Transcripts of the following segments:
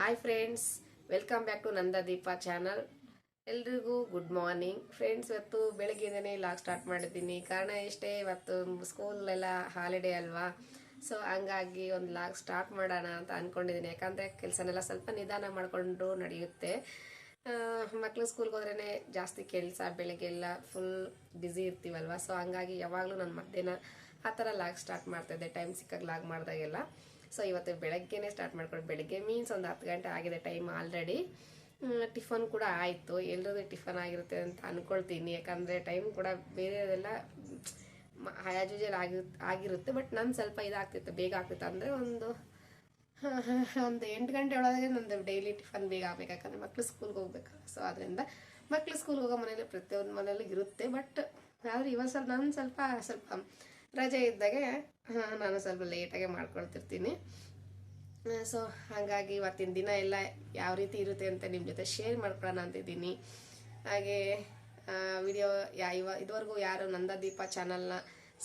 Hi friends welcome back to Nanda Deepa channel ಎಲ್ರಿಗೂ good morning friends ಇವತ್ತು ಬೆಳಗ್ಗೆನೇ log start ಮಾಡಿದ್ದೀನಿ. ಕಾರಣ ಇಷ್ಟೇ, ಇವತ್ತು ಸ್ಕೂಲ್ ಎಲ್ಲ ಹಾಲಿಡೇ ಅಲ್ವಾ? ಸೊ ಹಂಗಾಗಿ ಒಂದು ಲಾಗ್ ಸ್ಟಾರ್ಟ್ ಮಾಡೋಣ ಅಂತ ಅಂದ್ಕೊಂಡಿದ್ದೀನಿ ಯಾಕಂದರೆ ಕೆಲಸನೆಲ್ಲ ಸ್ವಲ್ಪ ನಿಧಾನ ಮಾಡಿಕೊಂಡು ನಡೆಯುತ್ತೆ. ಮಕ್ಕಳು ಸ್ಕೂಲ್ಗೆ ಹೋದ್ರೇ ಜಾಸ್ತಿ ಕೆಲಸ ಬೆಳಗ್ಗೆಲ್ಲ ಫುಲ್ ಬ್ಯುಸಿ ಇರ್ತೀವಲ್ವ? ಸೊ ಹಂಗಾಗಿ ಯಾವಾಗಲೂ ನಾನು ಮಧ್ಯಾಹ್ನ ಆ ಥರ ಲಾಗ್ ಸ್ಟಾರ್ಟ್ ಮಾಡ್ತಾಯಿದ್ದೆ ಟೈಮ್ ಸಿಕ್ಕಾಗ ಲಾಗ್ ಮಾಡಿದಾಗೆಲ್ಲ. ಸೊ ಇವತ್ತು ಬೆಳಗ್ಗೆನೇ ಸ್ಟಾರ್ಟ್ ಮಾಡ್ಕೊಂಡು ಬೆಳಗ್ಗೆ ಮೀನ್ಸ್ ಒಂದು ಹತ್ತು ಗಂಟೆ ಆಗಿದೆ ಟೈಮ್ ಆಲ್ರೆಡಿ ಟಿಫನ್ ಕೂಡ ಆಯಿತು. ಎಲ್ಲರದ್ದು ಟಿಫನ್ ಆಗಿರುತ್ತೆ ಅಂತ ಅಂದ್ಕೊಳ್ತೀನಿ ಯಾಕಂದರೆ ಟೈಮ್ ಕೂಡ ಬೇರೆದೆಲ್ಲ ಆ್ಯಸ್ ಯೂಶಲ್ ಆಗಿ ಆಗಿರುತ್ತೆ. ಬಟ್ ನನ್ನ ಸ್ವಲ್ಪ ಇದಾಗ್ತಿತ್ತು. ಬೇಗ ಆಗ್ತಿತ್ತು. ಅಂದರೆ ಒಂದು ಒಂದು ಎಂಟು ಗಂಟೆ ಒಳಗೆ ನಂದು ಡೈಲಿ ಟಿಫನ್ ಬೇಗ ಆಗಬೇಕು. ಯಾಕಂದರೆ ಮಕ್ಕಳು ಸ್ಕೂಲ್ಗೆ ಹೋಗ್ಬೇಕಲ್ಲ ಸೊ ಅದರಿಂದ ಮಕ್ಕಳು ಸ್ಕೂಲ್ಗೆ ಹೋಗೋ ಮನೇಲಿ ಪ್ರತಿಯೊಂದು ಮನೇಲಿ ಇರುತ್ತೆ. ಬಟ್ ಆದರೆ ಇವಾಗ ಸ್ವಲ್ಪ ನಾನು ಸ್ವಲ್ಪ ಸ್ವಲ್ಪ ರಜೆ ಇದ್ದಾಗೆ ನಾನು ಸ್ವಲ್ಪ ಲೇಟಾಗೆ ಮಾಡ್ಕೊಳ್ತಿರ್ತೀನಿ. ಸೊ ಹಾಗಾಗಿ ಇವತ್ತಿನ ದಿನ ಎಲ್ಲ ಯಾವ ರೀತಿ ಇರುತ್ತೆ ಅಂತ ನಿಮ್ಮ ಜೊತೆ ಶೇರ್ ಮಾಡ್ಕೊಳ್ಳೋಣ ಅಂತಿದ್ದೀನಿ. ಹಾಗೆ ವಿಡಿಯೋ ಯಾ, ಇವ, ಇದುವರೆಗೂ ಯಾರು ನಂದದೀಪ ಚಾನಲ್ನ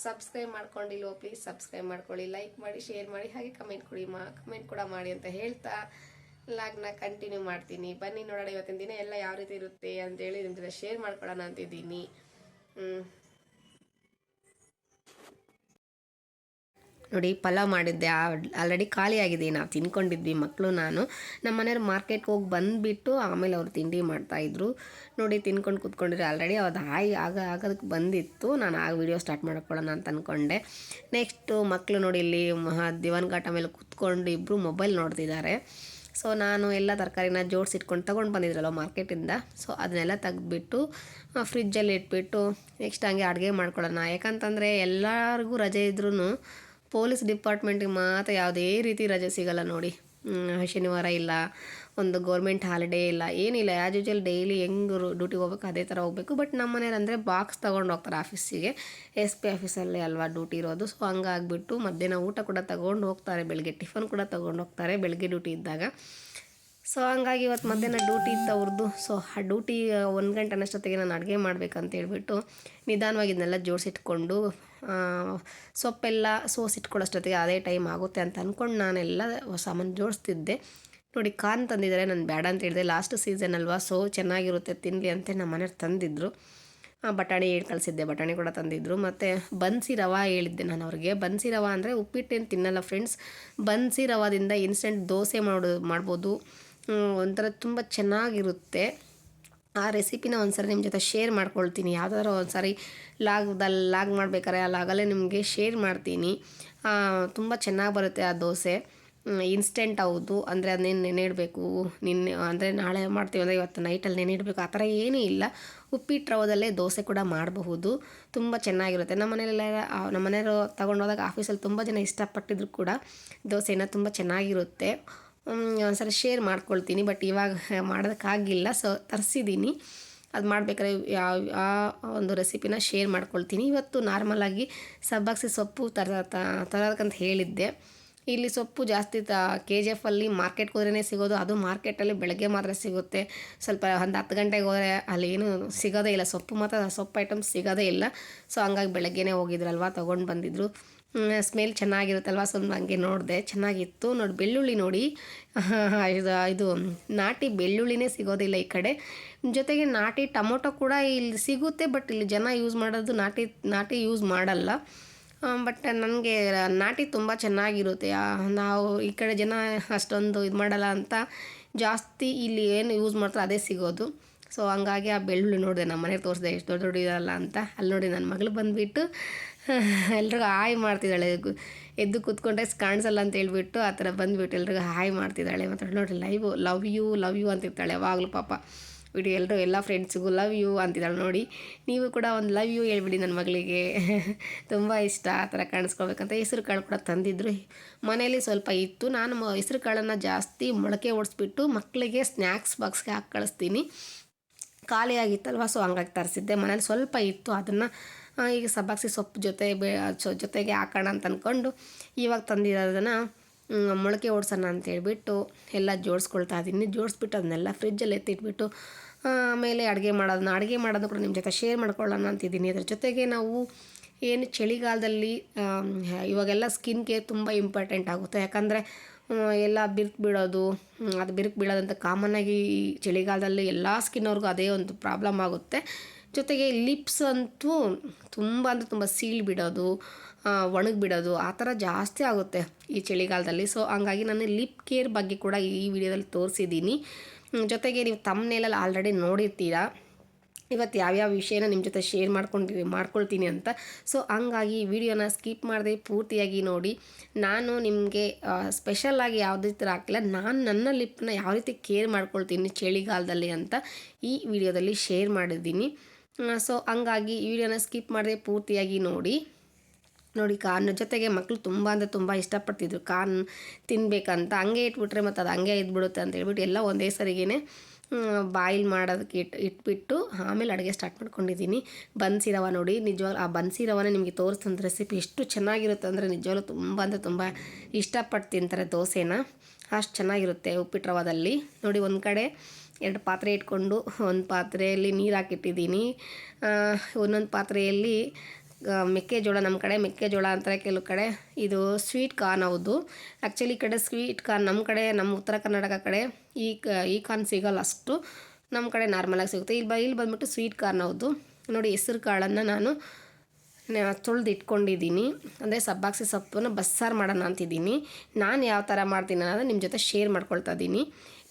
ಸಬ್ಸ್ಕ್ರೈಬ್ ಮಾಡ್ಕೊಂಡಿಲ್ವೋ ಪ್ಲೀಸ್ ಸಬ್ಸ್ಕ್ರೈಬ್ ಮಾಡ್ಕೊಳ್ಳಿ ಲೈಕ್ ಮಾಡಿ ಶೇರ್ ಮಾಡಿ, ಹಾಗೆ ಕಮೆಂಟ್ ಕೊಡಿ, ಮಾ ಕಮೆಂಟ್ ಕೂಡ ಮಾಡಿ ಅಂತ ಹೇಳ್ತಾ ಲಾಗ್ನ ಕಂಟಿನ್ಯೂ ಮಾಡ್ತೀನಿ. ಬನ್ನಿ ನೋಡೋಣ ಇವತ್ತಿನ ದಿನ ಎಲ್ಲ ಯಾವ ರೀತಿ ಇರುತ್ತೆ ಅಂತೇಳಿ ನಿಮ್ಮ ಜೊತೆ ಶೇರ್ ಮಾಡ್ಕೊಳ್ಳೋಣ ಅಂತಿದ್ದೀನಿ. ನೋಡಿ, ಪಲಾವ್ ಮಾಡಿದ್ದೆ. ಆಲ್ರೆಡಿ ಖಾಲಿಯಾಗಿದೆ ನಾವು ತಿನ್ಕೊಂಡಿದ್ವಿ ಮಕ್ಕಳು ನಾನು. ನಮ್ಮ ಮನೆಯವ್ರು ಮಾರ್ಕೆಟ್ಗೆ ಹೋಗಿ ಬಂದುಬಿಟ್ಟು ಆಮೇಲೆ ಅವ್ರು ತಿಂಡಿ ಮಾಡ್ತಾಯಿದ್ರು ನೋಡಿ, ತಿನ್ಕೊಂಡು ಕೂತ್ಕೊಂಡಿದ್ರೆ ಆಲ್ರೆಡಿ ಅದು ಹಾಯಿ ಆಗ ಆಗೋದಕ್ಕೆ ಬಂದಿತ್ತು. ನಾನು ಆಗ ವಿಡಿಯೋ ಸ್ಟಾರ್ಟ್ ಮಾಡ್ಕೊಳ್ಳೋಣ ಅಂತ ಅಂದ್ಕೊಂಡೆ ನೆಕ್ಸ್ಟು ಮಕ್ಕಳು ನೋಡಿ, ಇಲ್ಲಿ ದಿವಾನ್ ಘಾಟ ಮೇಲೆ ಕೂತ್ಕೊಂಡು ಇಬ್ಬರು ಮೊಬೈಲ್ ನೋಡ್ತಿದ್ದಾರೆ ಸೊ ನಾನು ಎಲ್ಲ ತರಕಾರಿನ ಜೋಡಿಸಿಟ್ಕೊಂಡು ತೊಗೊಂಡು ಬಂದಿದ್ರಲ್ಲ ಮಾರ್ಕೆಟಿಂದ ಸೊ ಅದನ್ನೆಲ್ಲ ತೆಗೆದ್ಬಿಟ್ಟು ಫ್ರಿಜ್ಜಲ್ಲಿ ಇಟ್ಬಿಟ್ಟು ನೆಕ್ಸ್ಟ್ ಹಂಗೆ ಅಡುಗೆ ಮಾಡ್ಕೊಳ್ಳೋಣ. ಯಾಕಂತಂದರೆ ಎಲ್ಲರಿಗೂ ರಜೆ ಇದ್ರೂ ಪೊಲೀಸ್ ಡಿಪಾರ್ಟ್ಮೆಂಟಿಗೆ ಮಾತ್ರ ಯಾವುದೇ ರೀತಿ ರಜೆ ಸಿಗಲ್ಲ ನೋಡಿ. ಶನಿವಾರ ಇಲ್ಲ, ಒಂದು ಗೌರ್ಮೆಂಟ್ ಹಾಲಿಡೇ ಇಲ್ಲ, ಏನಿಲ್ಲ ಆ್ಯಸ್ ಯೂಜಲ್ ಡೈಲಿ ಹೆಂಗೆ ಡ್ಯೂಟಿಗೆ ಹೋಗ್ಬೇಕು, ಅದೇ ಥರ ಹೋಗ್ಬೇಕು. ಬಟ್ ನಮ್ಮ ಮನೇಲಿ ಅಂದರೆ ಬಾಕ್ಸ್ ತೊಗೊಂಡು ಹೋಗ್ತಾರೆ ಆಫೀಸಿಗೆ ಎಸ್ ಪಿ ಆಫೀಸಲ್ಲೇ ಅಲ್ವಾ ಡ್ಯೂಟಿ ಇರೋದು. ಸೊ ಹಂಗಾಗ್ಬಿಟ್ಟು ಮಧ್ಯಾಹ್ನ ಊಟ ಕೂಡ ತಗೊಂಡು ಹೋಗ್ತಾರೆ, ಬೆಳಗ್ಗೆ ಟಿಫನ್ ಕೂಡ ತೊಗೊಂಡು ಹೋಗ್ತಾರೆ, ಬೆಳಗ್ಗೆ ಡ್ಯೂಟಿ ಇದ್ದಾಗ. ಸೊ ಹಂಗಾಗಿ ಇವತ್ತು ಮಧ್ಯಾಹ್ನ ಡ್ಯೂಟಿ ಇತ್ತು ಅವ್ರದ್ದು ಸೊ ಆ ಡ್ಯೂಟಿ ಒಂದು ಗಂಟೆ ಅನ್ನಷ್ಟೊತ್ತಿಗೆ ನಾನು ಅಡುಗೆ ಮಾಡ್ಬೇಕಂತ ಹೇಳ್ಬಿಟ್ಟು ನಿಧಾನವಾಗಿ ಇದನ್ನೆಲ್ಲ ಜೋಡಿಸಿಟ್ಕೊಂಡು ಸೊಪ್ಪೆಲ್ಲ ಸೋಸಿಟ್ಕೊಳ್ಳೋಷ್ಟೊತ್ತಿಗೆ ಅದೇ ಟೈಮ್ ಆಗುತ್ತೆ ಅಂತ ಅಂದ್ಕೊಂಡು ನಾನೆಲ್ಲ ಸಾಮಾನು ಜೋಡಿಸ್ತಿದ್ದೆ. ನೋಡಿ, ಕಾನ್ ತಂದಿದ್ದಾರೆ ನಾನು ಬೇಡ ಅಂತ ಹೇಳಿದೆ. ಲಾಸ್ಟ್ ಸೀಸನ್ ಅಲ್ವಾ ಸೊ ಚೆನ್ನಾಗಿರುತ್ತೆ ತಿನ್ನಲಿ ಅಂತ ನಮ್ಮ ಮನೆಯವ್ರು ತಂದಿದ್ದರು ಬಟಾಣಿ ಹೇಳಿ ಕಳಿಸಿದ್ದೆ, ಬಟಾಣಿ ಕೂಡ ತಂದಿದ್ದರು ಮತ್ತು ಬನ್ಸಿ ರವಾ ಹೇಳಿದ್ದೆ ನಾನು ಅವ್ರಿಗೆ. ಬನ್ಸಿ ರವಾ ಅಂದರೆ ಉಪ್ಪಿಟ್ಟೇನು ತಿನ್ನಲ್ಲ ಫ್ರೆಂಡ್ಸ್ ಬನ್ಸಿ ರವಾದಿಂದ ಇನ್ಸ್ಟೆಂಟ್ ದೋಸೆ ಮಾಡು, ಮಾಡ್ಬೋದು. ಒಂಥರ ತುಂಬ ಚೆನ್ನಾಗಿರುತ್ತೆ. ಆ ರೆಸಿಪಿನ ಒಂದ್ಸರಿ ನಿಮ್ಮ ಜೊತೆ ಶೇರ್ ಮಾಡ್ಕೊಳ್ತೀನಿ. ಯಾವುದಾದ್ರು ಒಂದ್ಸರಿ ಲಾಗ್ದಲ್ಲಿ ಲಾಗ್ ಮಾಡ್ಬೇಕಾದ್ರೆ ಆ ಲಾಗಲ್ಲೇ ನಿಮಗೆ ಶೇರ್ ಮಾಡ್ತೀನಿ. ತುಂಬ ಚೆನ್ನಾಗಿ ಬರುತ್ತೆ ಆ ದೋಸೆ. ಇನ್ಸ್ಟೆಂಟ್ ಹೌದು. ಅಂದರೆ ಅದನ್ನೇನು ನೆನೆಯಿಡಬೇಕು ನಿನ್ನೆ, ಅಂದರೆ ನಾಳೆ ಮಾಡ್ತೀವಿ ಅಂದರೆ ಇವತ್ತು ನೈಟಲ್ಲಿ ನೆನೆಯಿಡಬೇಕು ಆ ಥರ ಏನೂ ಇಲ್ಲ. ಉಪ್ಪಿಟ್ಟು ರವದಲ್ಲೇ ದೋಸೆ ಕೂಡ ಮಾಡಬಹುದು. ತುಂಬ ಚೆನ್ನಾಗಿರುತ್ತೆ. ನಮ್ಮ ಮನೆಯಲ್ಲೆಲ್ಲ ನಮ್ಮ ಮನೆಯವರು ತಗೊಂಡೋದಾಗ ಆಫೀಸಲ್ಲಿ ತುಂಬ ಜನ ಇಷ್ಟಪಟ್ಟಿದ್ರು ಕೂಡ ದೋಸೆನ ತುಂಬ ಚೆನ್ನಾಗಿರುತ್ತೆ. ಒಂದ್ಸಲ ಶೇರ್ ಮಾಡ್ಕೊಳ್ತೀನಿ ಬಟ್ ಇವಾಗ ಮಾಡೋದಕ್ಕಾಗಿಲ್ಲ. ಸೊ ತರಿಸಿದ್ದೀನಿ ಅದು ಮಾಡಬೇಕಾದ್ರೆ ಯಾವ ಆ ಒಂದು ರೆಸಿಪಿನ ಶೇರ್ ಮಾಡ್ಕೊಳ್ತೀನಿ. ಇವತ್ತು ನಾರ್ಮಲಾಗಿ ಸಬ್ಬಕ್ಸಿ ಸೊಪ್ಪು ತರ ತರೋದಕ್ಕಂತ ಹೇಳಿದ್ದೆ. ಇಲ್ಲಿ ಸೊಪ್ಪು ಜಾಸ್ತಿ ತ ಕೆ ಜಿ ಎಫಲ್ಲಿ ಮಾರ್ಕೆಟ್ಗೆ ಹೋದ್ರೇ ಸಿಗೋದು. ಅದು ಮಾರ್ಕೆಟಲ್ಲಿ ಬೆಳಗ್ಗೆ ಮಾತ್ರ ಸಿಗುತ್ತೆ. ಸ್ವಲ್ಪ ಒಂದು ಹತ್ತು ಗಂಟೆಗೆ ಹೋದರೆ ಅಲ್ಲಿ ಏನು ಸಿಗೋದೇ ಇಲ್ಲ. ಸೊಪ್ಪು ಮಾತ್ರ, ಸೊಪ್ಪು ಐಟಮ್ಸ್ ಸಿಗೋದೇ ಇಲ್ಲ. ಸೊ ಹಂಗಾಗಿ ಬೆಳಗ್ಗೆನೇ ಹೋಗಿದ್ರಲ್ವ, ತೊಗೊಂಡು ಬಂದಿದ್ರು. ಸ್ಮೆಲ್ ಚೆನ್ನಾಗಿರುತ್ತಲ್ವ? ಸೊ ಹಂಗೆ ನೋಡಿದೆ. ಚೆನ್ನಾಗಿತ್ತು. ನೋಡಿ, ಬೆಳ್ಳುಳ್ಳಿ ನೋಡಿ. ಇದು ಇದು, ನಾಟಿ ಬೆಳ್ಳುಳ್ಳಿನೇ ಸಿಗೋದಿಲ್ಲ ಈ ಕಡೆ. ಜೊತೆಗೆ ನಾಟಿ ಟೊಮೊಟೊ ಕೂಡ ಇಲ್ಲಿ ಸಿಗುತ್ತೆ ಬಟ್ ಇಲ್ಲಿ ಜನ ಯೂಸ್ ಮಾಡೋದು ನಾಟಿ ನಾಟಿ ಯೂಸ್ ಮಾಡಲ್ಲ. ಬಟ್ ನನಗೆ ನಾಟಿ ತುಂಬ ಚೆನ್ನಾಗಿರುತ್ತೆ. ನಾವು ಈ ಕಡೆ ಜನ ಅಷ್ಟೊಂದು ಇದು ಮಾಡಲ್ಲ ಅಂತ ಜಾಸ್ತಿ ಇಲ್ಲಿ ಏನು ಯೂಸ್ ಮಾಡ್ತಾರೆ, ಅದೇ ಸಿಗೋದು. ಸೊ ಹಂಗಾಗಿ ಆ ಬೆಳ್ಳುಳ್ಳಿ ನೋಡಿದೆ. ನಮ್ಮ ಮನೆಗೆ ತೋರಿಸಿದೆ ಎಷ್ಟು ದೊಡ್ಡ ದೊಡ್ಡ ಇದಲ್ಲ ಅಂತ. ಅಲ್ಲಿ ನೋಡಿ ನನ್ನ ಮಗಳು ಬಂದುಬಿಟ್ಟು ಎಲ್ರಿಗೂ ಹಾಯ್ ಮಾಡ್ತಿದ್ದಾಳೆ. ಎದ್ದು ಕೂತ್ಕೊಂಡ್ರೆ ಕಾಣಿಸಲ್ಲ ಅಂತ ಹೇಳ್ಬಿಟ್ಟು ಆ ಥರ ಬಂದುಬಿಟ್ಟು ಎಲ್ರಿಗೂ ಹಾಯ್ ಮಾಡ್ತಿದ್ದಾಳೆ. ಮತ್ತು ನೋಡಿ live, love you love you ಅಂತಿರ್ತಾಳೆ ಯಾವಾಗಲೂ ಪಾಪ. ಬಿಡಿ ಎಲ್ಲರೂ ಎಲ್ಲ ಫ್ರೆಂಡ್ಸ್ಗೂ ಲವ್ ಯು ಅಂತಿದ್ದಾಳೆ ನೋಡಿ. ನೀವು ಕೂಡ ಒಂದು ಲವ್ ಯು ಹೇಳ್ಬಿಡಿ ನನ್ನ ಮಗಳಿಗೆ. ತುಂಬ ಇಷ್ಟ ಆ ಥರ ಕಾಣಿಸ್ಕೊಳ್ಬೇಕಂತ ಹೆಸ್ರು ಕಾಳು ಕೂಡ ತಂದಿದ್ರು. ಮನೇಲಿ ಸ್ವಲ್ಪ ಇತ್ತು. ನಾನು ಹೆಸ್ರು ಕಾಳನ್ನು ಜಾಸ್ತಿ ಮೊಳಕೆ ಓಡಿಸ್ಬಿಟ್ಟು ಮಕ್ಕಳಿಗೆ ಸ್ನ್ಯಾಕ್ಸ್ ಬಾಕ್ಸ್ಗೆ ಹಾಕಿ ಕಳಿಸ್ತೀನಿ. ಖಾಲಿಯಾಗಿತ್ತಲ್ವ? ಸೊ ಹಂಗಾಗಿ ತರಿಸಿದ್ದೆ. ಮನೇಲಿ ಸ್ವಲ್ಪ ಇತ್ತು. ಅದನ್ನು ಈಗ ಸಬ್ಬಾಕ್ಸಿ ಸೊಪ್ಪು ಜೊತೆ ಬೇ ಜೊತೆಗೆ ಹಾಕೋಣ ಅಂತ ಅಂದ್ಕೊಂಡು ಇವಾಗ ತಂದಿರೋದನ್ನು ಮೊಳಕೆ ಓಡಿಸೋಣ ಅಂತ ಹೇಳ್ಬಿಟ್ಟು ಎಲ್ಲ ಜೋಡಿಸ್ಕೊಳ್ತಾ ಇದ್ದೀನಿ ಜೋಡಿಸ್ಬಿಟ್ಟು ಅದನ್ನೆಲ್ಲ ಫ್ರಿಜ್ಜಲ್ಲಿ ಎತ್ತಿಟ್ಬಿಟ್ಟು ಆಮೇಲೆ ಅಡುಗೆ ಮಾಡೋದನ್ನ ಅಡುಗೆ ಮಾಡೋದು ಕೂಡ ನಿಮ್ಮ ಜೊತೆ ಶೇರ್ ಮಾಡ್ಕೊಳ್ಳೋಣ ಅಂತಿದ್ದೀನಿ ಅದ್ರ ಜೊತೆಗೆ ನಾವು ಏನು ಚಳಿಗಾಲದಲ್ಲಿ ಇವಾಗೆಲ್ಲ ಸ್ಕಿನ್ ಕೇರ್ ತುಂಬ ಇಂಪಾರ್ಟೆಂಟ್ ಆಗುತ್ತೆ. ಯಾಕಂದರೆ ಎಲ್ಲ ಬಿರುಕು ಹ್ಮ್, ಅದು ಬಿರುಕು ಬೀಳೋದಂತ ಕಾಮನ್ನಾಗಿ ಚಳಿಗಾಲದಲ್ಲಿ ಎಲ್ಲ ಸ್ಕಿನ್ನವ್ರಿಗೂ ಅದೇ ಒಂದು ಪ್ರಾಬ್ಲಮ್ ಆಗುತ್ತೆ. ಜೊತೆಗೆ ಲಿಪ್ಸ್ ಅಂತೂ ತುಂಬ ಅಂದರೆ ತುಂಬ ಸೀಳ್ ಬಿಡೋದು ಒಣಗಿ ಬಿಡೋದು ಆ ಥರ ಜಾಸ್ತಿ ಆಗುತ್ತೆ ಈ ಚಳಿಗಾಲದಲ್ಲಿ. ಸೊ ಹಂಗಾಗಿ ನಾನು ಲಿಪ್ ಕೇರ್ ಬಗ್ಗೆ ಕೂಡ ಈ ವಿಡಿಯೋದಲ್ಲಿ ತೋರಿಸಿದ್ದೀನಿ. ಜೊತೆಗೆ ನೀವು ತಮ್ಮನೇಲಲ್ಲಿ ಆಲ್ರೆಡಿ ನೋಡಿರ್ತೀರಾ. ಇವತ್ತು ಯಾವ್ಯಾವ ವಿಷಯನ ನಿಮ್ಮ ಜೊತೆ ಶೇರ್ ಮಾಡ್ಕೊಂಡು ಮಾಡ್ಕೊಳ್ತೀನಿ ಅಂತ. ಸೊ ಹಂಗಾಗಿ ವಿಡಿಯೋನ ಸ್ಕಿಪ್ ಮಾಡದೆ ಪೂರ್ತಿಯಾಗಿ ನೋಡಿ. ನಾನು ನಿಮಗೆ ಸ್ಪೆಷಲಾಗಿ ಯಾವುದೇ ಥರ ಹಾಕಿಲ್ಲ, ನಾನು ನನ್ನ ಲಿಪ್ನ ಯಾವ ರೀತಿ ಕೇರ್ ಮಾಡ್ಕೊಳ್ತೀನಿ ಚಳಿಗಾಲದಲ್ಲಿ ಅಂತ ಈ ವಿಡಿಯೋದಲ್ಲಿ ಶೇರ್ ಮಾಡಿದ್ದೀನಿ. ಸೊ ಹಂಗಾಗಿ ಈ ವಿಡಿಯೋನ ಸ್ಕಿಪ್ ಮಾಡದೆ ಪೂರ್ತಿಯಾಗಿ ನೋಡಿ. ನೋಡಿ ಕಾರ್ನ ಜೊತೆಗೆ ಮಕ್ಕಳು ತುಂಬ ಅಂದರೆ ತುಂಬ ಇಷ್ಟಪಡ್ತಿದ್ರು. ಕಾರ್ನ್ ತಿನ್ನಬೇಕಂತ ಹಂಗೆ ಇಟ್ಬಿಟ್ರೆ ಮತ್ತು ಅದು ಹಂಗೆ ಇದ್ಬಿಡುತ್ತೆ ಅಂತ ಹೇಳ್ಬಿಟ್ಟು ಎಲ್ಲ ಒಂದೇ ಸರಿಗೇ ಬಾಯ್ಲ್ ಮಾಡೋದಕ್ಕೆ ಇಟ್ಟು ಇಟ್ಬಿಟ್ಟು ಆಮೇಲೆ ಅಡುಗೆ ಸ್ಟಾರ್ಟ್ ಮಾಡ್ಕೊಂಡಿದ್ದೀನಿ. ಬನ್ಸಿ ರವ ನೋಡಿ. ನಿಜವಾಗ್ಲೂ ಆ ಬನ್ಸಿ ರವನೇ ನಿಮಗೆ ತೋರಿಸ್ತಂಥ ರೆಸಿಪಿ ಎಷ್ಟು ಚೆನ್ನಾಗಿರುತ್ತೆ ಅಂದರೆ ನಿಜವಾಗ್ಲೂ ತುಂಬ ಅಂದರೆ ತುಂಬ ಇಷ್ಟಪಟ್ಟು ತಿಂತಾರೆ ದೋಸೆನ. ಅಷ್ಟು ಚೆನ್ನಾಗಿರುತ್ತೆ ಉಪ್ಪಿಟ್ಟು ರವಾದಲ್ಲಿ ನೋಡಿ, ಒಂದು ಕಡೆ ಎರಡು ಪಾತ್ರೆ ಇಟ್ಕೊಂಡು ಒಂದು ಪಾತ್ರೆಯಲ್ಲಿ ನೀರು ಹಾಕಿಟ್ಟಿದ್ದೀನಿ. ಒಂದೊಂದು ಪಾತ್ರೆಯಲ್ಲಿ ಮೆಕ್ಕೆಜೋಳ ನಮ್ಮ ಕಡೆ ಮೆಕ್ಕೆಜೋಳ ಅಂತಾರೆ ಕೆಲವು ಕಡೆ. ಇದು ಸ್ವೀಟ್ ಕಾರ್ನ್ ಹೌದು. ಆ್ಯಕ್ಚುಲಿ ಈ ಕಡೆ ಸ್ವೀಟ್ ಕಾರ್ನ್ ನಮ್ಮ ಕಡೆ ನಮ್ಮ ಉತ್ತರ ಕರ್ನಾಟಕ ಕಡೆ ಈ ಕ, ಈ ಕಾರ್ನ್ ಸಿಗಲ್ಲ ಅಷ್ಟು. ನಮ್ಮ ಕಡೆ ನಾರ್ಮಲಾಗಿ ಸಿಗುತ್ತೆ. ಇಲ್ಲಿ ಬ ಇಲ್ಲಿ ಬಂದ್ಬಿಟ್ಟು ಸ್ವೀಟ್ ಕಾರ್ನ್ ಹೌದು. ನೋಡಿ, ಹೆಸರು ಕಾಳನ್ನು ನಾನು ತೊಳೆದು ಇಟ್ಕೊಂಡಿದ್ದೀನಿ. ಅಂದರೆ ಸಬ್ಬಾಕ್ಸಿ ಸೊಪ್ಪನ್ನು ಬಸ್ಸಾರು ಮಾಡೋಣ ಅಂತಿದ್ದೀನಿ. ನಾನು ಯಾವ ಥರ ಮಾಡ್ತೀನಿ ಅನ್ನೋದು ನಿಮ್ಮ ಜೊತೆ ಶೇರ್ ಮಾಡ್ಕೊಳ್ತಾ ಇದ್ದೀನಿ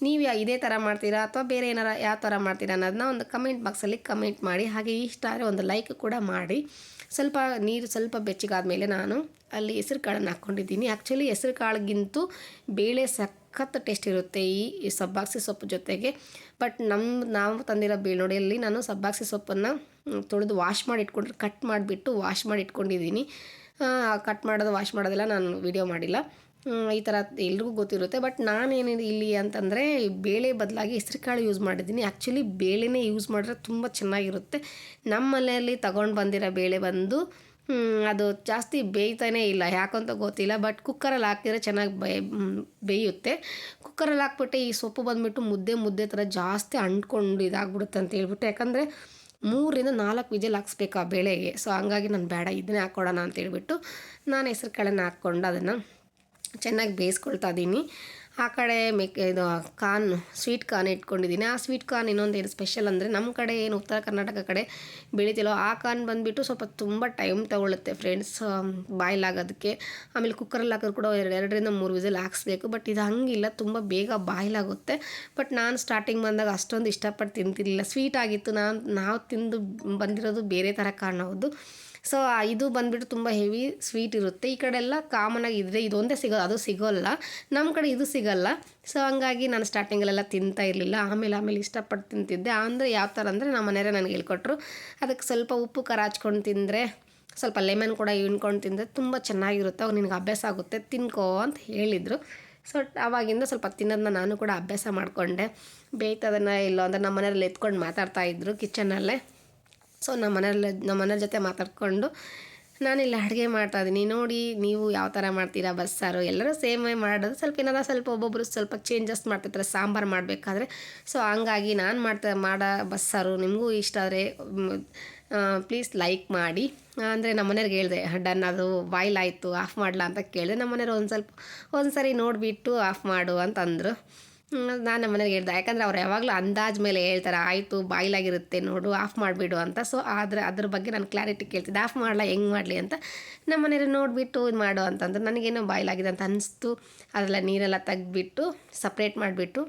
ನೀವು ಇದೇ ಥರ ಮಾಡ್ತೀರಾ ಅಥವಾ ಬೇರೆ ಏನಾರ ಯಾವ ಥರ ಮಾಡ್ತೀರಾ ಅನ್ನೋದನ್ನ ಒಂದು ಕಮೆಂಟ್ ಬಾಕ್ಸಲ್ಲಿ ಕಮೆಂಟ್ ಮಾಡಿ, ಹಾಗೆ ಇಷ್ಟ ಆದರೆ ಒಂದು ಲೈಕ್ ಕೂಡ ಮಾಡಿ. ಸ್ವಲ್ಪ ನೀರು ಸ್ವಲ್ಪ ಬೆಚ್ಚಗಾದ ಮೇಲೆ ನಾನು ಅಲ್ಲಿ ಹೆಸ್ರು ಕಾಳನ್ನು ಹಾಕ್ಕೊಂಡಿದ್ದೀನಿ ಆ್ಯಕ್ಚುಲಿ ಹೆಸ್ರು ಕಾಳಿಗಿಂತೂ ಬೇಳೆ ಸಖತ್ ಟೇಸ್ಟ್ ಇರುತ್ತೆ ಈ ಸಬ್ಬಾಕ್ಸಿ ಸೊಪ್ಪು ಜೊತೆಗೆ. ಬಟ್ ನಮ್ಮ ನಾವು ತಂದಿರೋ ಬೀಳ್ನೋಡಿಯಲ್ಲಿ ನಾನು ಸಬ್ಬಾಕ್ಸಿ ಸೊಪ್ಪನ್ನು ತೊಳೆದು ವಾಶ್ ಮಾಡಿ ಇಟ್ಕೊಂಡ್ರೆ ಕಟ್ ಮಾಡಿಬಿಟ್ಟು ವಾಶ್ ಮಾಡಿ ಇಟ್ಕೊಂಡಿದ್ದೀನಿ ಕಟ್ ಮಾಡೋದು ವಾಶ್ ಮಾಡೋದೆಲ್ಲ ನಾನು ವಿಡಿಯೋ ಮಾಡಿಲ್ಲ. ಈ ಥರ ಎಲ್ರಿಗೂ ಗೊತ್ತಿರುತ್ತೆ. ಬಟ್ ನಾನೇನಿದೆ ಇಲ್ಲಿ ಅಂತಂದರೆ, ಬೇಳೆ ಬದಲಾಗಿ ಹೆಸ್ರುಕಾಳು ಯೂಸ್ ಮಾಡಿದ್ದೀನಿ. ಆ್ಯಕ್ಚುಲಿ ಬೇಳೆನೇ ಯೂಸ್ ಮಾಡಿದ್ರೆ ತುಂಬ ಚೆನ್ನಾಗಿರುತ್ತೆ. ನಮ್ಮ ಮನೆಯಲ್ಲಿ ತಗೊಂಡು ಬಂದಿರೋ ಬೇಳೆ ಬಂದು ಅದು ಜಾಸ್ತಿ ಬೇಯ್ತಾನೇ ಇಲ್ಲ. ಯಾಕಂತ ಗೊತ್ತಿಲ್ಲ ಬಟ್ ಕುಕ್ಕರಲ್ಲಿ ಹಾಕಿದ್ರೆ ಚೆನ್ನಾಗಿ ಬೇ ಮ್, ಬೇಯುತ್ತೆ. ಕುಕ್ಕರಲ್ಲಿ ಹಾಕ್ಬಿಟ್ಟು ಈ ಸೊಪ್ಪು ಬಂದುಬಿಟ್ಟು ಮುದ್ದೆ ಮುದ್ದೆ ಥರ ಜಾಸ್ತಿ ಅಂಟ್ಕೊಂಡು ಇದಾಗ್ಬಿಡುತ್ತೆ ಅಂತ ಹೇಳ್ಬಿಟ್ಟು ಯಾಕಂದರೆ ಮೂರಿಂದ ನಾಲ್ಕು ವಿಜಲ್ ಹಾಕ್ಸ್ಬೇಕು ಆ ಬೆಳೆಗೆ. ಸೊ ಹಂಗಾಗಿ ನಾನು ಬೇಡ ಇದನ್ನೇ ಹಾಕ್ಕೊಡೋಣ ಅಂತ ಹೇಳ್ಬಿಟ್ಟು ನಾನು ಹೆಸ್ರು ಕಾಳನ್ನು ಹಾಕ್ಕೊಂಡು ಅದನ್ನು ಚೆನ್ನಾಗಿ ಬೇಯಿಸ್ಕೊಳ್ತಾ ಇದ್ದೀನಿ ಆ ಕಡೆ ಮೆಕ್, ಇದು ಕಾರ್ನ್ ಸ್ವೀಟ್ ಕಾರ್ನ್ ಇಟ್ಕೊಂಡಿದ್ದೀನಿ. ಆ ಸ್ವೀಟ್ ಕಾರ್ನ್ ಇನ್ನೊಂದು ಏನು ಸ್ಪೆಷಲ್ ಅಂದರೆ ನಮ್ಮ ಕಡೆ ಏನು ಉತ್ತರ ಕರ್ನಾಟಕ ಕಡೆ ಬೆಳಿತಿಲ್ಲೋ. ಆ ಕಾರ್ನ್ ಬಂದುಬಿಟ್ಟು ಸ್ವಲ್ಪ ತುಂಬ ಟೈಮ್ ತಗೊಳ್ಳುತ್ತೆ ಫ್ರೆಂಡ್ಸ್ ಬಾಯ್ಲಾಗೋದಕ್ಕೆ ಆಮೇಲೆ ಕುಕ್ಕರಲ್ಲಿ ಹಾಕಿದ್ರು ಕೂಡ ಎರಡು, ಎರಡರಿಂದ ಮೂರು ವಿಸಲ್ ಹಾಕ್ಸ್ಬೇಕು ಬಟ್ ಇದು ಹಂಗಿಲ್ಲ, ತುಂಬ ಬೇಗ ಬಾಯ್ಲಾಗುತ್ತೆ ಬಟ್ ನಾನು ಸ್ಟಾರ್ಟಿಂಗ್ ಬಂದಾಗ ಅಷ್ಟೊಂದು ಇಷ್ಟಪಟ್ಟು ತಿಂತಿರಲಿಲ್ಲ. ಸ್ವೀಟ್ ಆಗಿತ್ತು, ನಾನು, ನಾವು ತಿಂದು ಬಂದಿರೋದು ಬೇರೆ ಥರ ಕಾಣೋದು ಸೊ ಇದು ಬಂದ್ಬಿಟ್ಟು ತುಂಬ ಹೆವಿ ಸ್ವೀಟ್ ಇರುತ್ತೆ. ಈ ಕಡೆ ಎಲ್ಲ ಕಾಮನಾಗಿ ಇದ್ರೆ ಇದೊಂದೇ ಸಿಗೋ ಅದು ಸಿಗೋಲ್ಲ. ನಮ್ಮ ಕಡೆ ಇದು ಸಿಗೋಲ್ಲ. ಸೊ ಹಂಗಾಗಿ ನಾನು ಸ್ಟಾರ್ಟಿಂಗಲ್ಲೆಲ್ಲ ತಿಂತಾ ಇರಲಿಲ್ಲ. ಆಮೇಲೆ ಆಮೇಲೆ ಇಷ್ಟಪಟ್ಟು ತಿಂತಿದ್ದೆ. ಅಂದರೆ ಯಾವ ಥರ ಅಂದರೆ ನಮ್ಮ ಮನೆಯವರೇ ನನಗೆ ಹೇಳ್ಕೊಟ್ರು, ಅದಕ್ಕೆ ಸ್ವಲ್ಪ ಉಪ್ಪು ಖಾರ ಹಚ್ಕೊಂಡು ತಿಂದರೆ, ಸ್ವಲ್ಪ ಲೆಮನ್ ಕೂಡ ಇಣ್ಕೊಂಡು ತಿಂದರೆ ತುಂಬ ಚೆನ್ನಾಗಿರುತ್ತೆ. ಅವಾಗ ನಿನಗೆ ಅಭ್ಯಾಸ ಆಗುತ್ತೆ, ತಿನ್ಕೋ ಅಂತ ಹೇಳಿದರು. ಸೊ ಆವಾಗಿಂದ ಸ್ವಲ್ಪ ತಿನ್ನೋದನ್ನ ನಾನು ಕೂಡ ಅಭ್ಯಾಸ ಮಾಡಿಕೊಂಡೆ. ಬೇಯ್ತದನ್ನು ಇಲ್ಲೋ ಅಂದರೆ ನಮ್ಮ ಮನೆಯಲ್ಲಿ ಎತ್ಕೊಂಡು ಮಾತಾಡ್ತಾಯಿದ್ರು ಕಿಚನಲ್ಲೇ ಸೊ ನಮ್ಮ ಮನೆಯಲ್ಲಿ, ನಮ್ಮ ಮನೆಯವ್ರ ಜೊತೆ ಮಾತಾಡ್ಕೊಂಡು ನಾನಿಲ್ಲ ಅಡುಗೆ ಮಾಡ್ತಾ ಇದ್ದೀನಿ. ನೋಡಿ, ನೀವು ಯಾವ ಥರ ಮಾಡ್ತೀರಾ ಬಸ್ಸಾರು ಎಲ್ಲರೂ ಸೇಮೇ ಮಾಡೋದು. ಸ್ವಲ್ಪ ಏನಾರ ಸ್ವಲ್ಪ ಒಬ್ಬೊಬ್ಬರು ಸ್ವಲ್ಪ ಚೇಂಜಸ್ ಮಾಡ್ತಿರ್ತಾರೆ. ಸಾಂಬಾರು ಮಾಡಬೇಕಾದ್ರೆ. ಸೊ, ಹಂಗಾಗಿ ನಾನು ಮಾಡ್ತಾ, ಮಾಡೋ ಬಸ್ಸಾರು ನಿಮಗೂ ಇಷ್ಟ ಆದರೆ ಪ್ಲೀಸ್ ಲೈಕ್ ಮಾಡಿ. ಅಂದರೆ ನಮ್ಮ ಮನೆಯವ್ರಿಗೆ ಹೇಳಿದೆ, ಡನ್, ಅದು ಬಾಯ್ಲ್ ಆಯಿತು, ಆಫ್ ಮಾಡಲಾ? ಅಂತ ಕೇಳಿದೆ. ನಮ್ಮ ಮನೆಯವ್ರು ಒಂದು ಸ್ವಲ್ಪ ಒಂದು ಸರಿ ನೋಡಿಬಿಟ್ಟು ಆಫ್ ಮಾಡು ಅಂತ ಅಂದರು ನಾನು ನಮ್ಮ ಮನೆಗೆ ಹೇಳ್ದೆ. ಯಾಕಂದರೆ ಅವ್ರು ಯಾವಾಗಲೂ ಅಂದಾಜ್ ಮೇಲೆ ಹೇಳ್ತಾರೆ, ಆಯಿತು, ಬಾಯ್ಲಾಗಿರುತ್ತೆ, ನೋಡು, ಆಫ್ ಮಾಡಿಬಿಡು ಅಂತ. ಸೊ ಆದರೆ ಅದ್ರ ಬಗ್ಗೆ ನಾನು ಕ್ಲಾರಿಟಿ ಕೇಳ್ತಿದ್ದೆ. ಆಫ್ ಮಾಡಲ್ಲ ಹೆಂಗೆ ಮಾಡಲಿ ಅಂತ. ನಮ್ಮ ಮನೆಯವ್ರು ನೋಡಿಬಿಟ್ಟು ಇದು ಮಾಡು ಅಂತಂದ್ರೆ ನನಗೇನೋ ಬಾಯ್ಲಾಗಿದೆ ಅಂತ ಅನಿಸ್ತು. ಅದೆಲ್ಲ ನೀರೆಲ್ಲ ತೆಗ್ದುಬಿಟ್ಟು ಸಪ್ರೇಟ್ ಮಾಡಿಬಿಟ್ಟು